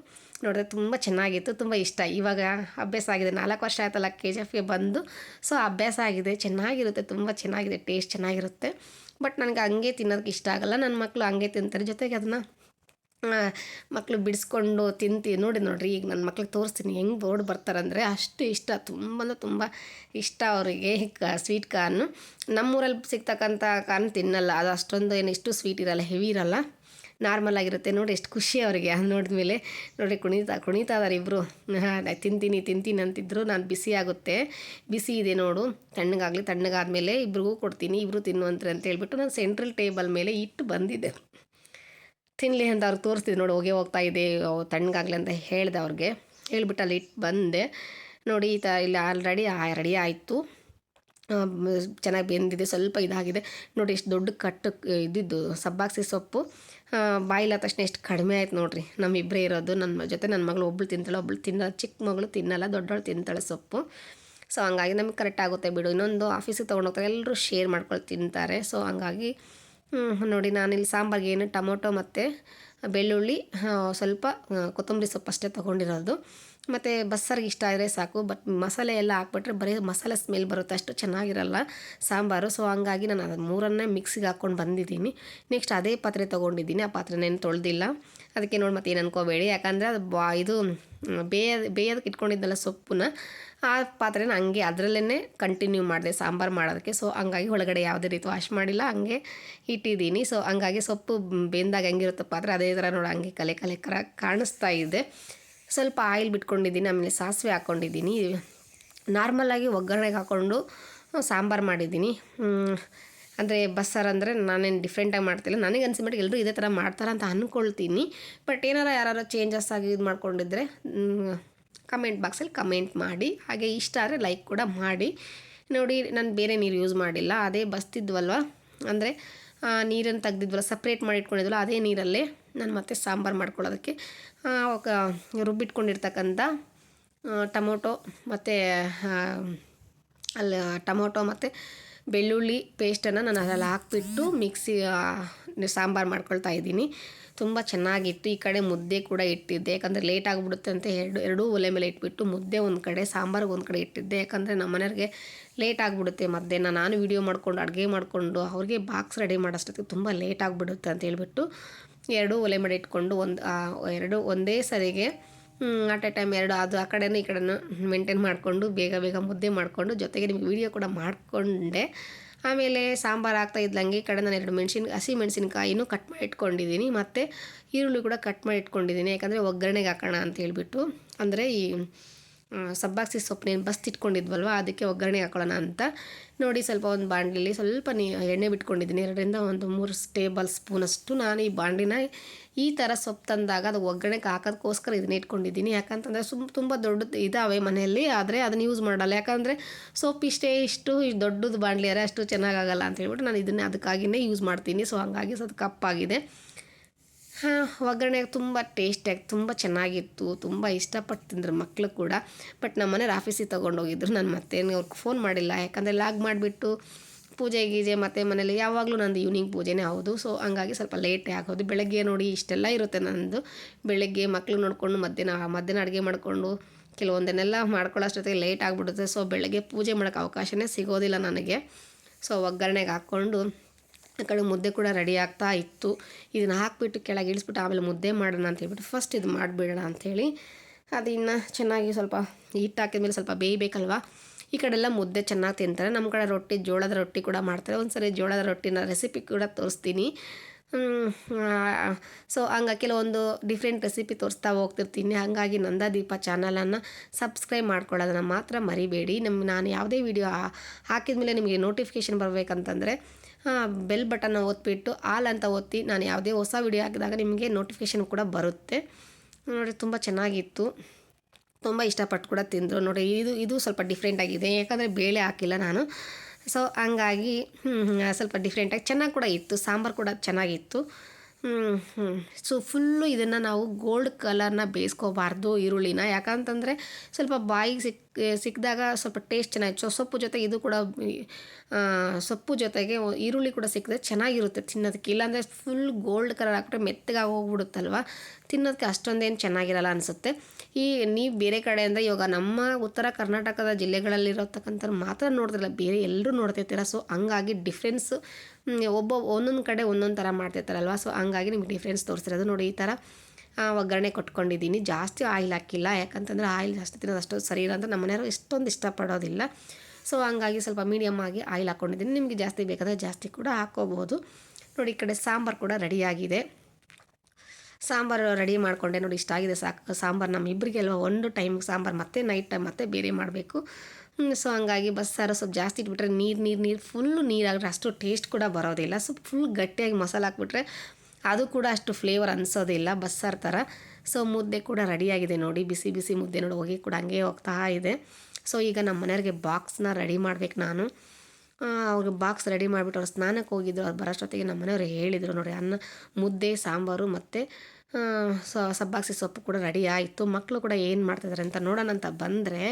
ನೋಡಿದ್ರೆ ತುಂಬ ಚೆನ್ನಾಗಿತ್ತು, ತುಂಬ ಇಷ್ಟ. ಇವಾಗ ಅಭ್ಯಾಸ ಆಗಿದೆ. ನಾಲ್ಕು ವರ್ಷ ಆಯ್ತಲ್ಲ ಕೆ ಜಿ ಎಫ್ಗೆ ಬಂದು. ಸೊ ಅಭ್ಯಾಸ ಆಗಿದೆ. ಚೆನ್ನಾಗಿರುತ್ತೆ, ತುಂಬ ಚೆನ್ನಾಗಿದೆ ಟೇಸ್ಟ್ ಚೆನ್ನಾಗಿರುತ್ತೆ. ಬಟ್ ನನಗೆ ಹಂಗೆ ತಿನ್ನೋದಕ್ಕೆ ಇಷ್ಟ ಆಗಲ್ಲ. ನನ್ನ ಮಕ್ಕಳು ಹಂಗೆ ತಿಂತಾರೆ. ಜೊತೆಗೆ ಅದನ್ನು ಮಕ್ಕಳು ಬಿಡಿಸ್ಕೊಂಡು ತಿಂತಿ ನೋಡಿ ನೋಡ್ರಿ ಈಗ ನನ್ನ ಮಕ್ಳಿಗೆ ತೋರಿಸ್ತೀನಿ ಹೆಂಗೆ ಬೋರ್ಡ್ ಬರ್ತಾರಂದರೆ ಅಷ್ಟು ಇಷ್ಟ ತುಂಬ ತುಂಬ ಇಷ್ಟ ಅವರಿಗೆ ಕ ಸ್ವೀಟ್ ಕಾರ್ನು ನಮ್ಮೂರಲ್ಲಿ ಸಿಗ್ತಕ್ಕಂಥ ಕಾರ್ನ್ ತಿನ್ನಲ್ಲ, ಅದು ಅಷ್ಟೊಂದು ಏನು ಇಷ್ಟು ಸ್ವೀಟ್ ಇರಲ್ಲ ಹೆವಿ ಇರಲ್ಲ. ನಾರ್ಮಲ್ ಆಗಿರುತ್ತೆ, ನೋಡಿ ಎಷ್ಟು ಖುಷಿ ಅವರಿಗೆ. ಅದು ನೋಡಿದ್ಮೇಲೆ ನೋಡಿ ಕುಣಿತಾ ಕುಣಿತಾ ಇದಾರೆ ಇಬ್ಬರು ತಿಂತೀನಿ ತಿಂತೀನಿ ಅಂತಿದ್ರು, ನಾನು ಬಿಸಿ ಆಗುತ್ತೆ. ಬಿಸಿ ಇದೆ ನೋಡು, ತಣ್ಣಗಾಗಲಿ ತಣ್ಣಗಾದ್ಮೇಲೆ ಇಬ್ರಿಗೂ ಕೊಡ್ತೀನಿ ಇಬ್ಬರು ತಿನ್ನುವಂತ್ರಿ ಅಂತ ಹೇಳ್ಬಿಟ್ಟು ನಾನು ಸೆಂಟ್ರಲ್ ಟೇಬಲ್ ಮೇಲೆ ಇಟ್ಟು ಬಂದಿದ್ದೆ. ತಿನ್ನಲಿ ಅಂತ ಅವ್ರಿಗೆ ತೋರಿಸ್ತಿದ್ದೆ ನೋಡಿ, ಹೋಗಿ ಹೋಗ್ತಾ ಇದೆ ತಣ್ಣಗಾಗಲಿ ಅಂತ ಹೇಳಿದೆ ಅವ್ರಿಗೆ. ಹೇಳ್ಬಿಟ್ಟು ಅಲ್ಲಿ ಇಟ್ಟು ಬಂದೆ. ನೋಡಿ, ಈ ಥರ ಇಲ್ಲಿ ಆಲ್ರೆಡಿ ರೆಡಿ ಆಯಿತು. ಚೆನ್ನಾಗಿ ಬೆಂದಿದೆ, ಸ್ವಲ್ಪ ಇದಾಗಿದೆ. ನೋಡಿ ಎಷ್ಟು ದೊಡ್ಡ ಕಟ್ಟು, ಇದ್ದಿದ್ದು ಸಬ್ಬಾಕ್ಸಿ ಸೊಪ್ಪು. ಬಾಯಿಲ ತಕ್ಷಣ ಎಷ್ಟು ಕಡಿಮೆ ಆಯ್ತು ನೋಡ್ರಿ. ನಮ್ಮಿಬ್ಬರೇ ಇರೋದು ನನ್ನ ಜೊತೆ ನನ್ನ ಮಗಳು ಒಬ್ಳು ತಿಂತಾಳೆ, ಒಬ್ಳು ತಿನ್ನಲ್ಲ ಚಿಕ್ಕ ಮಗಳು ತಿನ್ನಲ್ಲ, ದೊಡ್ಡವಳು ತಿಂತಾಳೆ ಸೊಪ್ಪು. ಸೊ ಹಂಗಾಗಿ ನಮಗೆ ಕರೆಕ್ಟ್ ಆಗುತ್ತೆ ಬಿಡು. ಇನ್ನೊಂದು ಆಫೀಸಿಗೆ ತೊಗೊಂಡೋಗ್ತಾರೆ ಎಲ್ಲರೂ ಶೇರ್ ಮಾಡ್ಕೊಂಡು ತಿಂತಾರೆ. ಸೊ ಹಂಗಾಗಿ ನೋಡಿ, ನಾನಿಲ್ಲಿ ಸಾಂಬಾರಿಗೆ ಏನು, ಟೊಮೊಟೊ ಮತ್ತು ಬೆಳ್ಳುಳ್ಳಿ ಸ್ವಲ್ಪ ಕೊತ್ತಂಬರಿ ಸೊಪ್ಪು ಅಷ್ಟೇ ತೊಗೊಂಡಿರೋದು. ಮತ್ತು ಬಸ್ಸಾರಿಗೆ ಇಷ್ಟ ಆದರೆ ಸಾಕು, ಬಟ್ ಮಸಾಲೆ ಎಲ್ಲ ಹಾಕ್ಬಿಟ್ರೆ ಬರೀ ಮಸಾಲೆ ಸ್ಮೆಲ್ ಬರುತ್ತೆ, ಅಷ್ಟು ಚೆನ್ನಾಗಿರಲ್ಲ ಸಾಂಬಾರು. ಸೊ ಹಂಗಾಗಿ ನಾನು ಅದು ಮೂರನ್ನೇ ಮಿಕ್ಸಿಗೆ ಹಾಕ್ಕೊಂಡು ಬಂದಿದ್ದೀನಿ. ನೆಕ್ಸ್ಟ್ ಅದೇ ಪಾತ್ರೆ ತೊಗೊಂಡಿದ್ದೀನಿ, ಆ ಪಾತ್ರೆನೇನು ತೊಳೆದಿಲ್ಲ. ಅದಕ್ಕೆ ನೋಡಿ ಮತ್ತೆ ಏನು ಅನ್ಕೋಬೇಡಿ. ಯಾಕಂದರೆ ಅದು ಬಾ, ಇದು ಬೇಯ, ಬೇಯೋದಕ್ಕೆ ಇಟ್ಕೊಂಡಿದ್ದಲ್ಲ ಸೊಪ್ಪನ್ನ ಆ ಪಾತ್ರೆನ ಹಂಗೆ ಅದರಲ್ಲೇ ಕಂಟಿನ್ಯೂ ಮಾಡಿದೆ, ಸಾಂಬಾರು ಮಾಡೋದಕ್ಕೆ. ಸೊ ಹಂಗಾಗಿ ಒಳಗಡೆ ಯಾವುದೇ ರೀತಿ ವಾಶ್ ಮಾಡಿಲ್ಲ, ಹಂಗೆ ಇಟ್ಟಿದ್ದೀನಿ. ಸೊ ಹಂಗಾಗಿ ಸೊಪ್ಪು ಬೆಂದಾಗ ಹೆಂಗಿರುತ್ತೆ ಪಾತ್ರೆ, ಅದೇ ಥರ ನೋಡಿ, ಹಂಗೆ ಕಲೆ ಕಲೆ ಕರ ಕಾಣಿಸ್ತಾ ಇದೆ. ಸ್ವಲ್ಪ ಆಯಿಲ್ ಬಿಟ್ಕೊಂಡಿದ್ದೀನಿ, ಆಮೇಲೆ ಸಾಸಿವೆ ಹಾಕ್ಕೊಂಡಿದ್ದೀನಿ. ನಾರ್ಮಲಾಗಿ ಒಗ್ಗರಣೆಗೆ ಹಾಕ್ಕೊಂಡು ಸಾಂಬಾರು ಮಾಡಿದ್ದೀನಿ. ಅಂದರೆ ಬಸ್ಸಾರು ಅಂದರೆ ನಾನೇನು ಡಿಫ್ರೆಂಟಾಗಿ ಮಾಡ್ತಿಲ್ಲ. ನನಗೆ ಅನ್ಸಿಬಿಟ್ಟು ಎಲ್ಲರೂ ಇದೇ ಥರ ಮಾಡ್ತಾರೆ ಅಂತ ಅಂದ್ಕೊಳ್ತೀನಿ ಬಟ್ ಏನಾರ ಯಾರು ಚೇಂಜಸ್ ಆಗಿ ಇದು ಮಾಡ್ಕೊಂಡಿದ್ರೆ ಕಮೆಂಟ್ ಬಾಕ್ಸಲ್ಲಿ ಕಮೆಂಟ್ ಮಾಡಿ, ಹಾಗೆ ಇಷ್ಟ ಆದರೆ ಲೈಕ್ ಕೂಡ ಮಾಡಿ. ನೋಡಿ, ನಾನು ಬೇರೆ ನೀರು ಯೂಸ್ ಮಾಡಿಲ್ಲ, ಅದೇ ಬಸ್ತಿದ್ವಲ್ವ? ಅಂದರೆ ನೀರನ್ನು ತೆಗ್ದಿದ್ವಲ್ಲ ಸಪ್ರೇಟ್ ಮಾಡಿ ಇಟ್ಕೊಂಡಿದ್ವಲ್ಲ, ಅದೇ ನೀರಲ್ಲೇ ನಾನು ಮತ್ತೆ ಸಾಂಬಾರು ಮಾಡ್ಕೊಳ್ಳೋದಕ್ಕೆ. ರುಬ್ಬಿಟ್ಕೊಂಡಿರ್ತಕ್ಕಂಥ ಟೊಮೊಟೊ ಮತ್ತು ಅಲ್ಲಿ, ಟೊಮೊಟೊ ಮತ್ತು ಬೆಳ್ಳುಳ್ಳಿ ಪೇಸ್ಟನ್ನು ನಾನು ಅದರಲ್ಲಿ ಹಾಕ್ಬಿಟ್ಟು ಮಿಕ್ಸಿ ಸಾಂಬಾರು ಮಾಡ್ಕೊಳ್ತಾ ಇದ್ದೀನಿ. ತುಂಬ ಚೆನ್ನಾಗಿತ್ತು. ಈ ಕಡೆ ಮುದ್ದೆ ಕೂಡ ಇಟ್ಟಿದ್ದೆ. ಯಾಕಂದರೆ ಲೇಟ್ ಆಗಿಬಿಡುತ್ತೆ ಅಂತ ಎರಡು ಎರಡೂ ಒಲೆ ಮೇಲೆ ಇಟ್ಬಿಟ್ಟು ಮುದ್ದೆ ಒಂದು ಕಡೆ, ಸಾಂಬಾರಿಗೆ ಒಂದು ಕಡೆ ಇಟ್ಟಿದ್ದೆ. ಯಾಕಂದರೆ ನಮ್ಮ ಮನೆಯವ್ರಿಗೆ ಲೇಟ್ ಆಗಿಬಿಡುತ್ತೆ ಮಧ್ಯಾಹ್ನ. ನಾನು ವೀಡಿಯೋ ಮಾಡ್ಕೊಂಡು, ಅಡುಗೆ ಮಾಡಿಕೊಂಡು, ಅವ್ರಿಗೆ ಬಾಕ್ಸ್ ರೆಡಿ ಮಾಡೋಷ್ಟೊತ್ತಿಗೆ ತುಂಬ ಲೇಟ್ ಆಗಿಬಿಡುತ್ತೆ ಅಂತ ಹೇಳ್ಬಿಟ್ಟು ಎರಡೂ ಒಲೆ ಮೇಲೆ ಇಟ್ಕೊಂಡು ಒಂದು ಎರಡು ಒಂದೇ ಸರಿಗೆ ಅಟ್ ಎ ಟೈಮ್ ಎರಡು ಅದು ಆ ಕಡೆನೂ ಈ ಕಡೆನೂ ಮೇಂಟೈನ್ ಮಾಡಿಕೊಂಡು ಬೇಗ ಬೇಗ ಮುದ್ದೆ ಮಾಡಿಕೊಂಡು ಜೊತೆಗೆ ನಿಮಗೆ ವೀಡಿಯೋ ಕೂಡ ಮಾಡಿಕೊಂಡೆ. ಆಮೇಲೆ ಸಾಂಬಾರು ಆಗ್ತಾ ಇದ್ದಂಗೆ ಕಡೆ ನಾನು ಎರಡು ಮೆಣಸಿನ ಹಸಿ ಮೆಣಸಿನ್ಕಾಯಿನೂ ಕಟ್ ಮಾಡಿ ಇಟ್ಕೊಂಡಿದ್ದೀನಿ ಮತ್ತು ಈರುಳ್ಳಿ ಕೂಡ ಕಟ್ ಮಾಡಿ ಇಟ್ಕೊಂಡಿದ್ದೀನಿ ಯಾಕಂದರೆ ಒಗ್ಗರಣೆಗೆ ಹಾಕೋಣ ಅಂತ ಹೇಳಿಬಿಟ್ಟು. ಅಂದರೆ ಈ ಸಬ್ಬಾಕ್ಸಿ ಸೊಪ್ಪನೇನು ಬಸ್ತಿಟ್ಕೊಂಡಿದ್ವಲ್ವ, ಅದಕ್ಕೆ ಒಗ್ಗರಣೆ ಹಾಕೊಳ್ಳೋಣ ಅಂತ. ನೋಡಿ ಸ್ವಲ್ಪ ಒಂದು ಬಾಣಲಿಲಿ ಸ್ವಲ್ಪ ನೀ, ಎಣ್ಣೆ ಬಿಟ್ಕೊಂಡಿದ್ದೀನಿ. ಎರಡರಿಂದ ಒಂದು ಮೂರು ಟೇಬಲ್ ಸ್ಪೂನಷ್ಟು ನಾನು ಈ ಬಾಂಡಿನ ಈ ಥರ ಸೊಪ್ಪು ತಂದಾಗ ಅದು ಒಗ್ಗರಣೆಗೆ ಹಾಕೋದಕ್ಕೋಸ್ಕರ ಇದನ್ನ ಇಟ್ಕೊಂಡಿದ್ದೀನಿ. ಯಾಕಂತಂದರೆ ಸುಮ್, ತುಂಬ ದೊಡ್ಡದು ಇದಾವೆ ಮನೆಯಲ್ಲಿ, ಆದರೆ ಅದನ್ನು ಯೂಸ್ ಮಾಡಲ್ಲ. ಯಾಕಂದರೆ ಸೊಪ್ಪು ಇಷ್ಟೇ ಇಷ್ಟು ದೊಡ್ಡದು ಅರೆ ಅಷ್ಟು ಚೆನ್ನಾಗಾಗಲ್ಲ ಅಂತ ಹೇಳ್ಬಿಟ್ಟು ನಾನು ಇದನ್ನೇ ಅದಕ್ಕಾಗಿಯೇ ಯೂಸ್ ಮಾಡ್ತೀನಿ. ಸೊ ಹಂಗಾಗಿ ಸ್ವಲ್ಪ ಕಪ್ಪಾಗಿದೆ. ಹಾಂ ಒಗ್ಗರಣೆ ತುಂಬ ಟೇಸ್ಟಿಯಾಗಿ ತುಂಬ ಚೆನ್ನಾಗಿತ್ತು. ತುಂಬ ಇಷ್ಟಪಟ್ಟು ತಿಂದರು ಮಕ್ಕಳು ಕೂಡ. ಬಟ್ ನಮ್ಮ ಮನೇಲಿ ಆಫೀಸಿಗೆ ತೊಗೊಂಡೋಗಿದ್ರು ನಾನು ಮತ್ತೇನು ಅವ್ರಿಗೆ ಫೋನ್ ಮಾಡಿಲ್ಲ. ಯಾಕಂದರೆ ಲಾಗ್ ಮಾಡಿಬಿಟ್ಟು ಪೂಜೆ ಗೀಜೆ ಮತ್ತು ಮನೇಲಿ ಯಾವಾಗಲೂ ನಂದು ಈವ್ನಿಂಗ್ ಪೂಜೆನೇ ಹೌದು. ಸೊ ಹಂಗಾಗಿ ಸ್ವಲ್ಪ ಲೇಟೇ ಆಗೋದು. ಬೆಳಗ್ಗೆ ನೋಡಿ ಇಷ್ಟೆಲ್ಲ ಇರುತ್ತೆ ನಂದು. ಬೆಳಗ್ಗೆ ಮಕ್ಕಳು ನೋಡಿಕೊಂಡು ಮಧ್ಯಾಹ್ನ ಮಧ್ಯಾಹ್ನ ಅಡುಗೆ ಮಾಡಿಕೊಂಡು ಕೆಲವೊಂದನ್ನೆಲ್ಲ ಮಾಡ್ಕೊಳ್ಳೋಷ್ಟೊತ್ತಿಗೆ ಲೇಟ್ ಆಗಿಬಿಡುತ್ತೆ. ಸೊ ಬೆಳಗ್ಗೆ ಪೂಜೆ ಮಾಡೋಕ್ಕೆ ಅವಕಾಶನೇ ಸಿಗೋದಿಲ್ಲ ನನಗೆ. ಸೊ ಒಗ್ಗರಣೆಗೆ ಹಾಕ್ಕೊಂಡು ಆ ಕಡೆ ಮುದ್ದೆ ಕೂಡ ರೆಡಿ ಆಗ್ತಾ ಇತ್ತು. ಇದನ್ನು ಹಾಕಿಬಿಟ್ಟು ಕೆಳಗೆ ಇಳಿಸ್ಬಿಟ್ಟು ಆಮೇಲೆ ಮುದ್ದೆ ಮಾಡೋಣ ಅಂತ ಹೇಳ್ಬಿಟ್ಟು ಫಸ್ಟ್ ಇದು ಮಾಡಿಬಿಡೋಣ ಅಂಥೇಳಿ ಅದು ಇನ್ನು ಚೆನ್ನಾಗಿ ಸ್ವಲ್ಪ ಹಿಟ್ಟು ಹಾಕಿದ್ಮೇಲೆ ಸ್ವಲ್ಪ ಬೇಯಬೇಕಲ್ವ? ಈ ಕಡೆ ಎಲ್ಲ ಮುದ್ದೆ ಚೆನ್ನಾಗಿ ತಿಂತಾರೆ. ನಮ್ಮ ಕಡೆ ರೊಟ್ಟಿ, ಜೋಳದ ರೊಟ್ಟಿ ಕೂಡ ಮಾಡ್ತಾರೆ. ಒಂದು ಸರಿ ಜೋಳದ ರೊಟ್ಟಿನ ರೆಸಿಪಿ ಕೂಡ ತೋರಿಸ್ತೀನಿ. ಸೊ ಹಂಗೆ ಕೆಲವೊಂದು ಡಿಫ್ರೆಂಟ್ ರೆಸಿಪಿ ತೋರಿಸ್ತಾ ಹೋಗ್ತಿರ್ತೀನಿ. ಹಾಗಾಗಿ ನಂದಾದೀಪ ಚಾನಲನ್ನು ಸಬ್ಸ್ಕ್ರೈಬ್ ಮಾಡ್ಕೊಳ್ಳೋದನ್ನು ಮಾತ್ರ ಮರಿಬೇಡಿ. ನಮ್ಮ ನಾನು ಯಾವುದೇ ವಿಡಿಯೋ ಹಾಕಿದ ಮೇಲೆ ನಿಮಗೆ ನೋಟಿಫಿಕೇಷನ್ ಬರಬೇಕಂತಂದರೆ ಬೆಲ್ ಬಟನ್ನ ಒತ್ತಿಬಿಟ್ಟು ಆಲ್ ಅಂತ ಒತ್ತಿ ನಾನು ಯಾವುದೇ ಹೊಸ ವಿಡಿಯೋ ಹಾಕಿದಾಗ ನಿಮಗೆ ನೋಟಿಫಿಕೇಷನ್ ಕೂಡ ಬರುತ್ತೆ. ನೋಡಿ ತುಂಬ ಚೆನ್ನಾಗಿತ್ತು. ತುಂಬ ಇಷ್ಟಪಟ್ಟು ಕೂಡ ತಿಂದರು. ನೋಡಿ ಇದು ಇದು ಸ್ವಲ್ಪ ಡಿಫ್ರೆಂಟ್ ಆಗಿದೆ. ಯಾಕಂದರೆ ಬೇಳೆ ಹಾಕಿಲ್ಲ ನಾನು. ಸೊ ಹಂಗಾಗಿ ಸ್ವಲ್ಪ ಡಿಫ್ರೆಂಟಾಗಿ ಚೆನ್ನಾಗಿ ಕೂಡ ಇತ್ತು. ಸಾಂಬಾರು ಕೂಡ ಚೆನ್ನಾಗಿತ್ತು. ಸೊ ಫುಲ್ಲು ಇದನ್ನು ನಾವು ಗೋಲ್ಡ್ ಕಲರ್ನ ಬೇಯಿಸ್ಕೋಬಾರ್ದು ಈರುಳ್ಳಿನ. ಯಾಕಂತಂದರೆ ಸ್ವಲ್ಪ ಬಾಯಿಗೆ ಸಿಕ್, ಸಿಕ್ಕಿದಾಗ ಸ್ವಲ್ಪ ಟೇಸ್ಟ್ ಚೆನ್ನಾಗಿತ್ತು. ಸೊ ಸೊಪ್ಪು ಜೊತೆ ಇದು ಕೂಡ ಸೊಪ್ಪು ಜೊತೆಗೆ ಈರುಳ್ಳಿ ಕೂಡ ಸಿಕ್ಕಿದ್ರೆ ಚೆನ್ನಾಗಿರುತ್ತೆ ತಿನ್ನೋದಕ್ಕೆ. ಇಲ್ಲಾಂದರೆ ಫುಲ್ ಗೋಲ್ಡ್ ಕಲರ್ ಹಾಕ್ಬಿಟ್ರೆ ಮೆತ್ತಗಾಗಿ ಹೋಗ್ಬಿಡುತ್ತಲ್ವ ತಿನ್ನೋದಕ್ಕೆ ಅಷ್ಟೊಂದೇನು ಚೆನ್ನಾಗಿರಲ್ಲ ಅನಿಸುತ್ತೆ. ಈ ನೀವು ಬೇರೆ ಕಡೆಯಿಂದ ಇವಾಗ ನಮ್ಮ ಉತ್ತರ ಕರ್ನಾಟಕದ ಜಿಲ್ಲೆಗಳಲ್ಲಿರತಕ್ಕಂಥ ಮಾತ್ರ ನೋಡ್ತಿರಲ್ಲ. ಬೇರೆ ಎಲ್ಲರೂ ನೋಡ್ತಿರ್ತೀರ? ಸೊ ಹಂಗಾಗಿ ಡಿಫ್ರೆನ್ಸ್ ಒಬ್ಬ ಒಂದೊಂದು ಕಡೆ ಒಂದೊಂದು ಥರ ಮಾಡ್ತಿರ್ತಾರಲ್ವ? ಸೊ ಹಂಗಾಗಿ ನಿಮ್ಗೆ ಡಿಫ್ರೆನ್ಸ್ ತೋರಿಸಿರೋದು ನೋಡಿ, ಈ ಥರ ಒಗ್ಗರಣೆ ಕೊಟ್ಕೊಂಡಿದ್ದೀನಿ. ಜಾಸ್ತಿ ಆಯಿಲ್ ಹಾಕಿಲ್ಲ. ಯಾಕಂತಂದರೆ ಆಯಿಲ್ ಜಾಸ್ತಿ ತಿನ್ನೋದು ಅಷ್ಟು ಸರಿ ಇಲ್ಲ ಅಂತ ನಮ್ಮ ಮನೆಯವರು ಇಷ್ಟೊಂದು ಇಷ್ಟಪಡೋದಿಲ್ಲ. ಸೊ ಹಂಗಾಗಿ ಸ್ವಲ್ಪ ಮೀಡಿಯಮ್ ಆಗಿ ಆಯಿಲ್ ಹಾಕ್ಕೊಂಡಿದ್ದೀನಿ ನಿಮಗೆ ಜಾಸ್ತಿ ಬೇಕಾದರೆ ಜಾಸ್ತಿ ಕೂಡ ಹಾಕ್ಕೋಬೋದು ನೋಡಿ, ಈ ಕಡೆ ಸಾಂಬಾರು ಕೂಡ ರೆಡಿಯಾಗಿದೆ ಸಾಂಬಾರು ರೆಡಿ ಮಾಡಿಕೊಂಡೆ ನೋಡಿ, ಇಷ್ಟ ಆಗಿದೆ ಸಾಕು. ಸಾಂಬಾರು ನಮ್ಮಿಬ್ಬರಿಗೆ ಅಲ್ವಾ ಒಂದು ಟೈಮ್ ಸಾಂಬಾರು ಮತ್ತೆ ನೈಟ್ ಟೈಮ್ ಮತ್ತೆ ಬೇರೆ ಮಾಡಬೇಕು. ಸೊ ಹಂಗಾಗಿ ಬಸ್ಸಾರು ಸ್ವಲ್ಪ ಜಾಸ್ತಿ ಇಟ್ಬಿಟ್ರೆ ನೀರು ನೀರು ನೀರು ಫುಲ್ಲು ನೀರಾಗ್ರೆ ಅಷ್ಟು ಟೇಸ್ಟ್ ಕೂಡ ಬರೋದಿಲ್ಲ. ಸೊ ಫುಲ್ ಗಟ್ಟಿಯಾಗಿ ಮಸಾಲ ಹಾಕ್ಬಿಟ್ರೆ ಅದು ಕೂಡ ಅಷ್ಟು ಫ್ಲೇವರ್ ಅನಿಸೋದಿಲ್ಲ ಬಸ್ಸಾರು ಥರ ಸೊ ಮುದ್ದೆ ಕೂಡ ರೆಡಿಯಾಗಿದೆ ನೋಡಿ, ಬಿಸಿ ಬಿಸಿ ಮುದ್ದೆ ನೋಡಿ, ಹೋಗಿ ಕೂಡ ಹಂಗೆ ಹೋಗ್ತಾ ಇದೆ. ಸೊ ಈಗ ನಮ್ಮ ಮನೆಯವ್ರಿಗೆ ಬಾಕ್ಸ್ನ ರೆಡಿ ಮಾಡ್ಬೇಕು ನಾನು. ಅವ್ರಿಗೆ ಬಾಕ್ಸ್ ರೆಡಿ ಮಾಡಿಬಿಟ್ಟು ಅವ್ರು ಸ್ನಾನಕ್ಕೆ ಹೋಗಿದ್ರು, ಅವ್ರು ಬರೋಷ್ಟೊತ್ತಿಗೆ ನಮ್ಮ ಮನೆಯವ್ರು ಹೇಳಿದರು ನೋಡಿ, ಅನ್ನ, ಮುದ್ದೆ, ಸಾಂಬಾರು ಮತ್ತು ಸಬ್ಬಾಕ್ಸಿ ಸೊಪ್ಪು ಕೂಡ ರೆಡಿ ಆಯಿತು. ಮಕ್ಕಳು ಕೂಡ ಏನು ಮಾಡ್ತಿದ್ದಾರೆ ಅಂತ ನೋಡೋಣ ಅಂತ ಬಂದರೆ